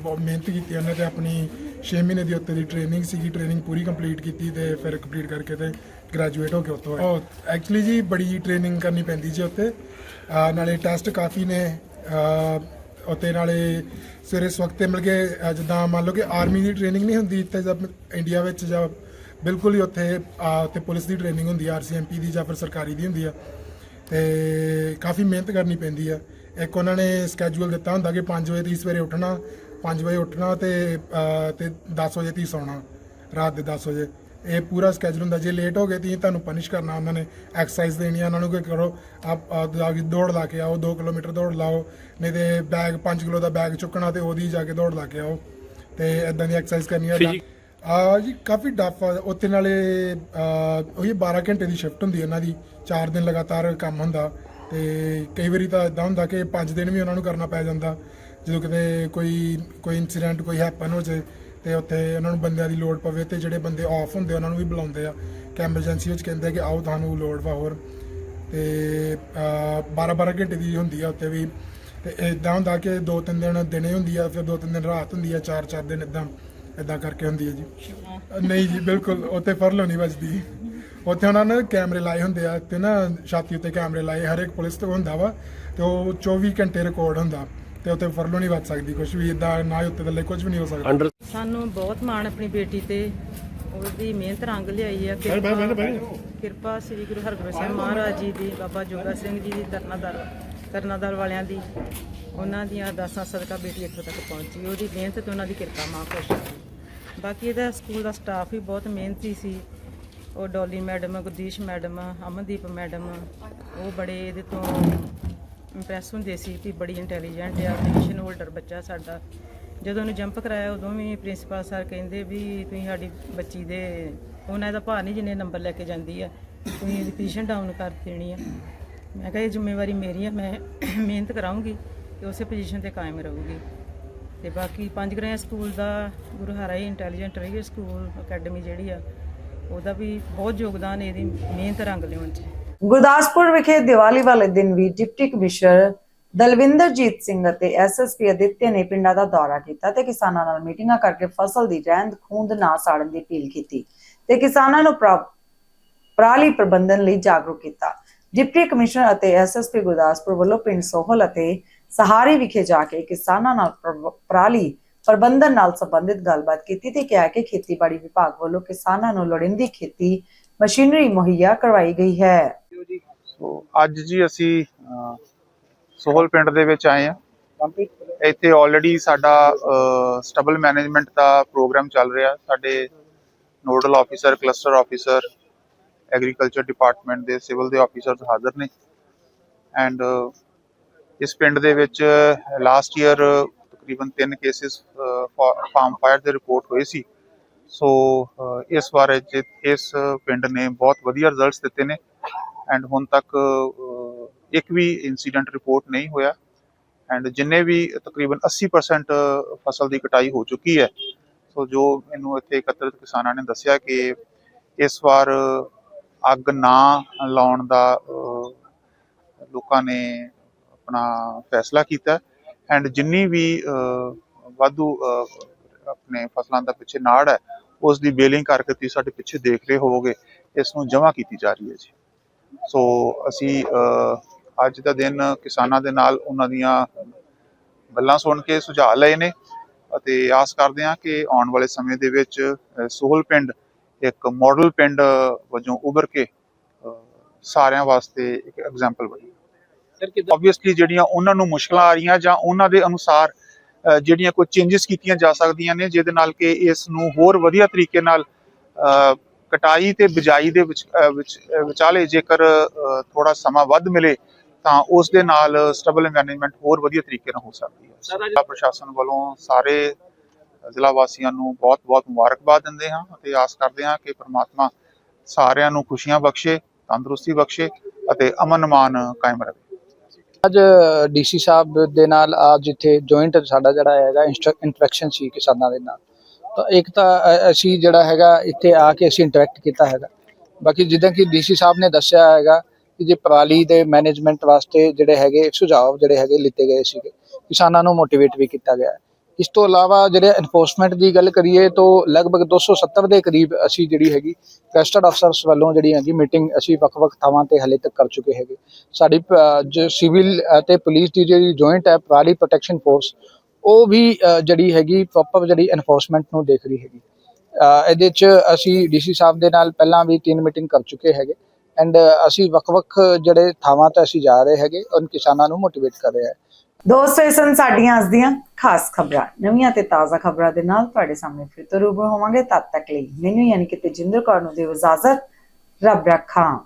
Speaker 15: ਬਹੁਤ ਮਿਹਨਤ ਕੀਤੀ ਉਹਨੇ ਤੇ ਆਪਣੀ 6 ਮਹੀਨੇ ਦੀ ਉੱਤੇ ਦੀ ਟ੍ਰੇਨਿੰਗ ਸੀਗੀ ਟ੍ਰੇਨਿੰਗ ਪੂਰੀ ਕੰਪਲੀਟ ਕੀਤੀ ਤੇ ਫਿਰ ਕੰਪਲੀਟ ਕਰਕੇ ਤੇ ਗ੍ਰੈਜੂਏਟ ਹੋ ਕੇ ਉੱਥੋਂ ਆਏ। ਉਹ ਐਕਚੁਅਲੀ ਜੀ ਬੜੀ ਟ੍ਰੇਨਿੰਗ ਕਰਨੀ ਪੈਂਦੀ ਜੀ ਉੱਥੇ। ਨਾਲੇ ਟੈਸਟ ਕਾਫੀ ਨੇ। ਅਹ ਉੱਤੇ ਨਾਲੇ ਸਵੇਰੇ ਸਵਖਤੇ ਮਿਲ ਕੇ ਜਿੱਦਾਂ ਮੰਨ ਲਓ ਕਿ ਆਰਮੀ ਦੀ ਟ੍ਰੇਨਿੰਗ ਨਹੀਂ ਹੁੰਦੀ ਇੱਥੇ ਜਦ ਇੰਡੀਆ ਵਿੱਚ ਜਾਂ ਬਿਲਕੁਲ ਹੀ ਉੱਥੇ ਉੱਥੇ ਪੁਲਿਸ ਦੀ ਟ੍ਰੇਨਿੰਗ ਹੁੰਦੀ ਆ ਆਰਸੀਐਮਪੀ ਦੀ ਜਾਂ ਫਿਰ ਸਰਕਾਰੀ ਦੀ ਹੁੰਦੀ ਆ। ਤੇ ਕਾਫੀ ਮਿਹਨਤ ਕਰਨੀ ਪੈਂਦੀ ਆ। ਇੱਕ ਉਹਨਾਂ ਨੇ ਸਕੇਜੂਲ ਦਿੱਤਾ ਹੁੰਦਾ ਕਿ 5 ਵਜੇ ਤੀ ਸਵੇਰੇ ਉੱਠਣਾ 5 ਵਜੇ ਉੱਠਣਾ ਤੇ ਅਹ, ਤੇ 10 ਵਜੇ ਤੀ ਸੌਣਾ ਰਾਤ ਦੇ 10 ਵਜੇ। ਇਹ ਪੂਰਾ ਸਕੇਜੂਲ ਹੁੰਦਾ। ਜੇ ਲੇਟ ਹੋ ਗਏ ਤੀ ਤੁਹਾਨੂੰ ਪਨਿਸ਼ ਕਰਨਾ ਉਹਨਾਂ ਨੇ। ਐਕਸਰਸਾਈਜ਼ ਦੇਣੀ ਆ ਉਹਨਾਂ ਨੂੰ ਕਿ ਕਰੋ ਆਪ ਕੇ ਦੌੜ ਲਾ ਕੇ ਆਓ 2 ਕਿਲੋਮੀਟਰ ਦੌੜ ਲਾਓ ਨਹੀਂ ਤੇ ਬੈਗ 5 ਕਿਲੋ ਦਾ ਬੈਗ ਚੁੱਕਣਾ ਤੇ ਉਹਦੀ ਜਾ ਕੇ ਦੌੜ ਲਾ ਕੇ ਆਓ। ਤੇ ਇਦਾਂ ਦੀ ਐਕਸਰਸਾਈਜ਼ ਕਰਨੀ ਆ। ਆ ਜੀ ਕਾਫੀ ਡਫ ਆ। ਉੱਥੇ ਨਾਲੇ ਆ, ਉਹੀ 12 ਘੰਟੇ ਦੀ ਸ਼ਿਫਟ ਹੁੰਦੀ ਉਹਨਾਂ ਦੀ। 4 ਦਿਨ ਲਗਾਤਾਰ ਕੰਮ ਹੁੰਦਾ। ਤੇ ਕਈ ਵਾਰੀ ਤਾਂ ਇਦਾਂ ਹੁੰਦਾ ਕਿ 5 ਦਿਨ ਵੀ ਉਹਨਾਂ ਨੂੰ ਕਰਨਾ ਪੈ ਜਾਂਦਾ। ਜਦੋਂ ਕਿਤੇ ਕੋਈ ਕੋਈ ਇਨਸੀਡੈਂਟ ਕੋਈ ਹੈਪਨ ਹੋ ਜਾਏ ਤੇ ਉੱਥੇ ਉਹਨਾਂ ਨੂੰ ਬੰਦਿਆਂ ਦੀ ਲੋੜ ਪਵੇ ਤੇ ਜਿਹੜੇ ਬੰਦੇ ਆਫ ਹੁੰਦੇ ਉਹਨਾਂ ਨੂੰ ਵੀ ਬੁਲਾਉਂਦੇ ਆ। ਕਿ ਐਮਰਜੈਂਸੀ ਵਿੱਚ ਕਹਿੰਦੇ ਕਿ ਆਓ ਤੁਹਾਨੂੰ ਲੋੜ ਵਾ ਹੋਰ। ਤੇ 12 12 ਘੰਟੇ ਦੀ ਹੁੰਦੀ ਆ ਉੱਥੇ ਵੀ। ਤੇ ਇਦਾਂ ਹੁੰਦਾ ਕਿ ਦੋ ਤਿੰਨ ਦਿਨ ਦਿਨੇ ਹੁੰਦੀ ਆ ਫਿਰ ਦੋ ਤਿੰਨ ਦਿਨ ਰਾਤ ਹੁੰਦੀ ਆ ਚਾਰ ਚਾਰ ਦਿਨ ਇਦਾਂ ਇਦਾਂ ਕਰਕੇ ਹੁੰਦੀ ਹੈ ਜੀ। ਨਹੀਂ ਜੀ ਬਿਲਕੁਲ ਉੱਥੇ ਫਰਲੋ ਨਹੀਂ ਵੱਜਦੀ। ਉੱਥੇ ਉਹਨਾਂ ਨੇ ਕੈਮਰੇ ਲਾਏ ਹੁੰਦੇ ਆ ਤੇ ਨਾ ਛਾਤੀ ਉੱਤੇ ਕੈਮਰੇ ਲਾਏ ਹਰ ਇੱਕ ਪੁਲਿਸ ਤੋਂ ਹੁੰਦਾ ਵਾ ਤੇ ਉਹ 24 ਘੰਟੇ ਰਿਕਾਰਡ ਹੁੰਦਾ। ਤੇ ਉੱਥੇ ਫਰਲੋ ਨਹੀਂ ਵੱਜ ਸਕਦੀ ਕੁਝ ਵੀ ਇਦਾਂ ਨਾ ਹੀ ਉੱਤੇ ਥੱਲੇ ਕੁਝ ਵੀ ਨਹੀਂ ਹੋ ਸਕਦਾ
Speaker 16: ਸਾਨੂੰ ਬਹੁਤ ਮਾਣ ਆਪਣੀ ਬੇਟੀ ਤੇ ਉਹਦੀ ਮਿਹਨਤ ਰੰਗ ਲਿਆਈ ਆ। ਕਿਰਪਾ ਸ੍ਰੀ ਗੁਰੂ ਹਰਗੋਬਿੰਦ ਸਾਹਿਬ ਮਹਾਰਾਜ ਜੀ ਦੀ ਬਾਬਾ ਜੋਗਾ ਸਿੰਘ ਜੀ ਦੀ ਤਰਨਾਦਰ ਤਰਨਾਦਰ ਵਾਲਿਆਂ ਦੀ ਉਹਨਾਂ ਦੀਆਂ ਅਰਦਾਸਾਂ ਸਦਕਾ ਬੇਟੀ ਇੱਥੋਂ ਤੱਕ ਪਹੁੰਚੀ ਉਹਦੀ ਮਿਹਨਤ ਤੇ ਉਹਨਾਂ ਦੀ ਕਿਰਪਾ ਮਾਂ ਖੁਸ਼। ਬਾਕੀ ਇਹਦਾ ਸਕੂਲ ਦਾ ਸਟਾਫ ਵੀ ਬਹੁਤ ਮਿਹਨਤੀ ਸੀ ਉਹ Dolly madam Gurdish madam Amandeep madam ਉਹ ਬੜੇ ਇਹਦੇ ਤੋਂ ਇੰਪ੍ਰੈਸ ਹੁੰਦੇ ਸੀ ਕਿ ਬੜੀ ਇੰਟੈਲੀਜੈਂਟ ਆ ਪੋਜੀਸ਼ਨ ਹੋਲਡਰ ਬੱਚਾ ਸਾਡਾ। ਜਦੋਂ ਉਹਨੂੰ ਜੰਪ ਕਰਾਇਆ, ਉਦੋਂ ਵੀ ਪ੍ਰਿੰਸੀਪਲ ਸਰ ਕਹਿੰਦੇ ਵੀ ਤੁਸੀਂ ਸਾਡੀ ਬੱਚੀ ਦੇ, ਉਹਨਾਂ ਦਾ ਭਾਰ ਨਹੀਂ ਜਿੰਨੇ ਨੰਬਰ ਲੈ ਕੇ ਜਾਂਦੀ ਆ, ਤੁਸੀਂ ਇਹਦੀ ਪੋਜੀਸ਼ਨ ਡਾਊਨ ਕਰ ਦੇਣੀ ਆ। ਮੈਂ ਕਿਹਾ ਇਹ ਜ਼ਿੰਮੇਵਾਰੀ ਮੇਰੀ ਆ, ਮੈਂ ਮਿਹਨਤ ਕਰਾਉਂਗੀ ਤੇ ਉਸੇ ਪੋਜੀਸ਼ਨ ਤੇ ਕਾਇਮ ਰਹੂਗੀ। ਤੇ ਬਾਕੀ ਪੰਜ ਗ੍ਰਹਿ ਸਕੂਲ ਦਾ ਗੁਰੂ ਹਰਾਈ ਇੰਟੈਲੀਜੈਂਟ ਰਹੀ ਸਕੂਲ ਅਕੈਡਮੀ ਜਿਹੜੀ ਆ, ਉਹਦਾ ਵੀ ਬਹੁਤ ਯੋਗਦਾਨ, ਇਹਦੀ ਮਿਹਨਤ ਰੰਗ ਲਿਆਉਣ 'ਚ।
Speaker 1: ਗੁਰਦਾਸਪੁਰ ਵਿਖੇ ਦੀਵਾਲੀ ਵਾਲੇ ਦਿਨ ਵੀ ਡਿਪਟੀ ਕਮਿਸ਼ਨਰ ਦਲਵਿੰਦਰਜੀਤ ਸਿੰਘ ਅਤੇ ਐਸਐਸਪੀ ਅਦਿੱਤਿਆ ਨੇ ਪਿੰਡਾਂ ਦਾ ਦੌਰਾ ਕੀਤਾ ਤੇ ਕਿਸਾਨਾਂ ਨਾਲ ਮੀਟਿੰਗਾਂ ਕਰਕੇ ਫਸਲ ਦੀ ਰਹਿੰਦ ਖੂੰਦ ਨਾ ਸਾੜਨ ਦੀ ਅਪੀਲ ਕੀਤੀ ਤੇ ਕਿਸਾਨਾਂ ਨੂੰ ਪਰਾਲੀ ਪ੍ਰਬੰਧਨ ਲਈ ਜਾਗਰੂਕ ਕੀਤਾ। ਡਿਪਟੀ ਕਮਿਸ਼ਨਰ ਅਤੇ ਐਸਐਸਪੀ ਗੁਰਦਾਸਪੁਰ ਵੱਲੋਂ ਪਿੰਡ ਸੋਹਲ ਅਤੇ ਸਹਾਰੀ ਵਿਖੇ ਜਾ ਕੇ ਕਿਸਾਨਾਂ ਨਾਲ ਪਰਾਲੀ ਪ੍ਰਬੰਧਨ ਨਾਲ ਸੰਬੰਧਿਤ ਗੱਲਬਾਤ ਕੀਤੀ ਤੇ ਕਿਹਾ ਕਿ ਖੇਤੀਬਾੜੀ ਵਿਭਾਗ ਵੱਲੋਂ ਕਿਸਾਨਾਂ ਨੂੰ ਲੋੜੀਂਦੀ ਖੇਤੀ ਮਸ਼ੀਨਰੀ ਮੁਹੱਈਆ ਕਰਵਾਈ ਗਈ ਹੈ।
Speaker 17: ਸੋ ਅੱਜ ਜੀ ਅਸੀਂ ਸੋਹਲ ਪਿੰਡ ਦੇ ਵਿੱਚ ਆਏ ਆ ਇੱਥੇ ਆਲਰੇਡੀ ਸਾਡਾ ਸਟਬਲ ਮੈਨੇਜਮੈਂਟ ਦਾ ਪ੍ਰੋਗਰਾਮ ਚੱਲ ਰਿਹਾ ਸਾਡੇ nodal officer cluster officer agriculture department ਦੇ ਸਿਵਲ ਦੇ ਆਫੀਸਰਸ ਹਾਜ਼ਰ ਨੇ। ਐਂਡ ਇਸ ਪਿੰਡ ਦੇ ਵਿੱਚ ਲਾਸਟ ਈਅਰ ਤਕਰੀਬਨ 3 ਕੇਸਿਸ ਫਾਰਮ ਫਾਇਰ ਦੇ ਰਿਪੋਰਟ ਹੋਏ ਸੀ। ਸੋ ਇਸ ਵਾਰ ਇਹ- ਇਸ ਪਿੰਡ ਨੇ ਬਹੁਤ ਵਧੀਆ ਰਿਜ਼ਲਟਸ ਦਿੱਤੇ ਨੇ। ਐਂਡ ਹੁਣ ਤੱਕ ਇੱਕ ਵੀ ਇਨਸੀਡੈਂਟ ਰਿਪੋਰਟ ਨਹੀਂ ਹੋਇਆ। ਐਂਡ ਜਿੰਨੇ ਵੀ ਤਕਰੀਬਨ 80% ਫਸਲ ਦੀ ਕਟਾਈ ਹੋ ਚੁੱਕੀ ਹੈ, ਸੋ ਜੋ ਮੈਨੂੰ ਇੱਥੇ ਇਕੱਤਰਿਤ ਕਿਸਾਨਾਂ ਨੇ ਦੱਸਿਆ ਕਿ ਇਸ ਵਾਰ ਅੱਗ ਨਾ ਲਾਉਣ ਦਾ ਲੋਕਾਂ ਨੇ ਆਪਣਾ ਫੈਸਲਾ ਕੀਤਾ। ਐਂਡ ਜਿੰਨੀ ਵੀ ਵਾਧੂ ਆਪਣੇ ਫਸਲਾਂ ਦਾ ਪਿੱਛੇ ਨਾੜ ਹੈ, ਉਸ ਦੀ ਬੇਲਿੰਗ ਕਰਕੇ ਤੁਸੀਂ ਸਾਡੇ ਪਿੱਛੇ ਦੇਖ ਰਹੇ ਹੋਵੋਗੇ, ਇਸ ਨੂੰ ਜਮ੍ਹਾਂ ਕੀਤੀ ਜਾ ਰਹੀ ਹੈ ਜੀ। ਸੋ ਅਸੀਂ ਅੱਜ ਦਾ ਦਿਨ ਕਿਸਾਨਾਂ ਦੇ ਨਾਲ ਉਹਨਾਂ ਦੀਆਂ ਗੱਲਾਂ ਸੁਣ ਕੇ ਸੁਝਾਅ ਲਏ ਨੇ ਅਤੇ ਆਸ ਕਰਦੇ ਹਾਂ ਕਿ ਆਉਣ ਵਾਲੇ ਸਮੇਂ ਦੇ ਵਿੱਚ ਸੋਹਲ ਪਿੰਡ ਇੱਕ ਮਾਡਲ ਪਿੰਡ ਵਜੋਂ ਉੱਭਰ ਕੇ ਸਾਰਿਆਂ ਵਾਸਤੇ ਇੱਕ ਐਗਜ਼ਾਮਪਲ ਬਣੇ। ਆਬਵੀਅਸਲੀ ਜਿਹੜੀਆਂ ਉਹਨਾਂ ਨੂੰ ਮੁਸ਼ਕਲਾਂ ਆ ਰਹੀਆਂ ਜਾਂ ਉਹਨਾਂ ਦੇ ਅਨੁਸਾਰ ਜਿਹੜੀਆਂ ਕੋਈ ਚੇਂਜਸ ਕੀਤੀਆਂ ਜਾ ਸਕਦੀਆਂ ਨੇ ਜਿਹਦੇ ਨਾਲ ਕਿ ਇਸ ਨੂੰ ਹੋਰ ਵਧੀਆ ਤਰੀਕੇ ਨਾਲ ਕਟਾਈ ਤੇ ਬਿਜਾਈ ਦੇ ਵਿੱਚ ਵਿਚਾਲੇ ਜੇਕਰ ਥੋੜਾ ਸਮਾਂ ਵੱਧ ਮਿਲੇ ਤਾਂ ਉਸ ਦੇ ਨਾਲ ਸਟੇਬਲ ਮੈਨੇਜਮੈਂਟ ਹੋਰ ਵਧੀਆ ਤਰੀਕੇ ਨਾਲ ਹੋ ਸਕਦੀ ਹੈ। ਜ਼ਿਲ੍ਹਾ ਪ੍ਰਸ਼ਾਸਨ ਵੱਲੋਂ ਸਾਰੇ ਜ਼ਿਲ੍ਹਾ ਵਾਸੀਆਂ ਨੂੰ ਬਹੁਤ-ਬਹੁਤ ਮੁਬਾਰਕਬਾਦ ਦਿੰਦੇ ਹਾਂ ਅਤੇ ਆਸ ਕਰਦੇ ਹਾਂ ਕਿ ਪ੍ਰਮਾਤਮਾ ਸਾਰਿਆਂ ਨੂੰ ਖੁਸ਼ੀਆਂ ਬਖਸ਼ੇ ਤੰਦਰੁਸਤੀ ਬਖਸ਼ੇ ਅਤੇ ਅਮਨ ਅਮਾਨ ਕਾਇਮ ਰਹੇ।
Speaker 18: ਅੱਜ ਡੀਸੀ ਸਾਹਿਬ ਦੇ ਨਾਲ ਅੱਜ ਇੱਥੇ ਜੁਆਇੰਟ ਸਾਡਾ ਜਿਹੜਾ ਹੈਗਾ ਇੰਟਰੈਕਸ਼ਨ ਸੀ ਕਿਸਾਨਾਂ ਦੇ ਨਾਲ। ਤਾਂ ਇੱਕ ਤਾਂ ਅਸੀਂ ਜਿਹੜਾ ਹੈਗਾ ਇੱਥੇ ਆ ਕੇ ਅਸੀਂ ਇੰਟਰੈਕਟ ਕੀਤਾ ਹੈਗਾ। ਬਾਕੀ ਜਿੱਦਾਂ ਕਿ ਡੀਸੀ ਸਾਹਿਬ ਨੇ ਦੱਸਿਆ ਹੈਗਾ ਕਿ ਜੇ ਪਰਾਲੀ ਦੇ ਮੈਨੇਜਮੈਂਟ ਵਾਸਤੇ ਜਿਹੜੇ ਹੈਗੇ ਸੁਝਾਅ ਜਿਹੜੇ ਹੈਗੇ ਲਿੱਤੇ ਗਏ ਸੀਗੇ, ਕਿਸਾਨਾਂ ਨੂੰ ਮੋਟੀਵੇਟ ਵੀ ਕੀਤਾ ਗਿਆ। ਇਸ ਤੋਂ ਇਲਾਵਾ ਜਿਹੜੇ ਐਨਫੋਰਸਮੈਂਟ ਦੀ ਗੱਲ ਕਰੀਏ ਤਾਂ ਲਗਭਗ 270 ਦੇ ਕਰੀਬ ਅਸੀਂ ਜਿਹੜੀ ਹੈਗੀ ਕਸਟਡ ਅਫਸਰਸ ਵੱਲੋਂ ਜਿਹੜੀ ਹੈਗੀ ਮੀਟਿੰਗ ਅਸੀਂ ਵੱਖ-ਵੱਖ ਥਾਵਾਂ ਤੇ ਹਲੇ ਤੱਕ ਕਰ ਚੁੱਕੇ ਹੈਗੇ। ਸਾਡੀ ਜੋ ਸਿਵਲ ਅਤੇ ਪੁਲਿਸ ਦੀ ਜਿਹੜੀ ਜੁਆਇੰਟ ਹੈ, ਪਰਾਲੀ ਪ੍ਰੋਟੈਕਸ਼ਨ ਫੋਰਸ ਉਹ ਵੀ ਜਿਹੜੀ ਹੈਗੀ ਪ੍ਰੋਪਰ ਜਿਹੜੀ ਐਨਫੋਰਸਮੈਂਟ ਨੂੰ ਦੇਖ ਰਹੀ ਹੈਗੀ। ਇਹਦੇ ਚ ਅਸੀਂ ਡੀਸੀ ਸਾਹਿਬ ਦੇ ਨਾਲ ਪਹਿਲਾਂ ਵੀ ਤਿੰਨ ਮੀਟਿੰਗ ਕਰ ਚੁੱਕੇ ਹੈਗੇ। ਐਂਡ ਅਸੀਂ ਵੱਖ-ਵੱਖ ਜਿਹੜੇ ਥਾਵਾਂ ਤੇ ਅਸੀਂ ਜਾ ਰਹੇ ਹੈਗੇ ਉਹਨਾਂ ਕਿਸਾਨਾਂ ਨੂੰ ਮੋਟੀਵੇਟ ਕਰ ਰਹੇ ਹਾਂ।
Speaker 1: ਦੋਸਤੋ, ਇਹ ਸਨ ਸਾਡੀਆਂ ਅੱਜ ਦੀਆਂ ਖਾਸ ਖਬਰਾਂ। ਨਵੀਆਂ ਤੇ ਤਾਜ਼ਾ ਖਬਰਾਂ ਦੇ ਨਾਲ ਤੁਹਾਡੇ ਸਾਹਮਣੇ ਫਿਰ ਤੋਂ ਰੂਬਰੂ ਹੋਵਾਂਗੇ। ਤਦ ਤੱਕ ਲਈ ਮੈਨੂੰ ਯਾਨੀ ਕਿ ਤੇਜਿੰਦਰ ਕੌਰ ਨੂੰ ਦਿਓ ਇਜਾਜ਼ਤ। ਰੱਬ ਰੱਖਾਂ।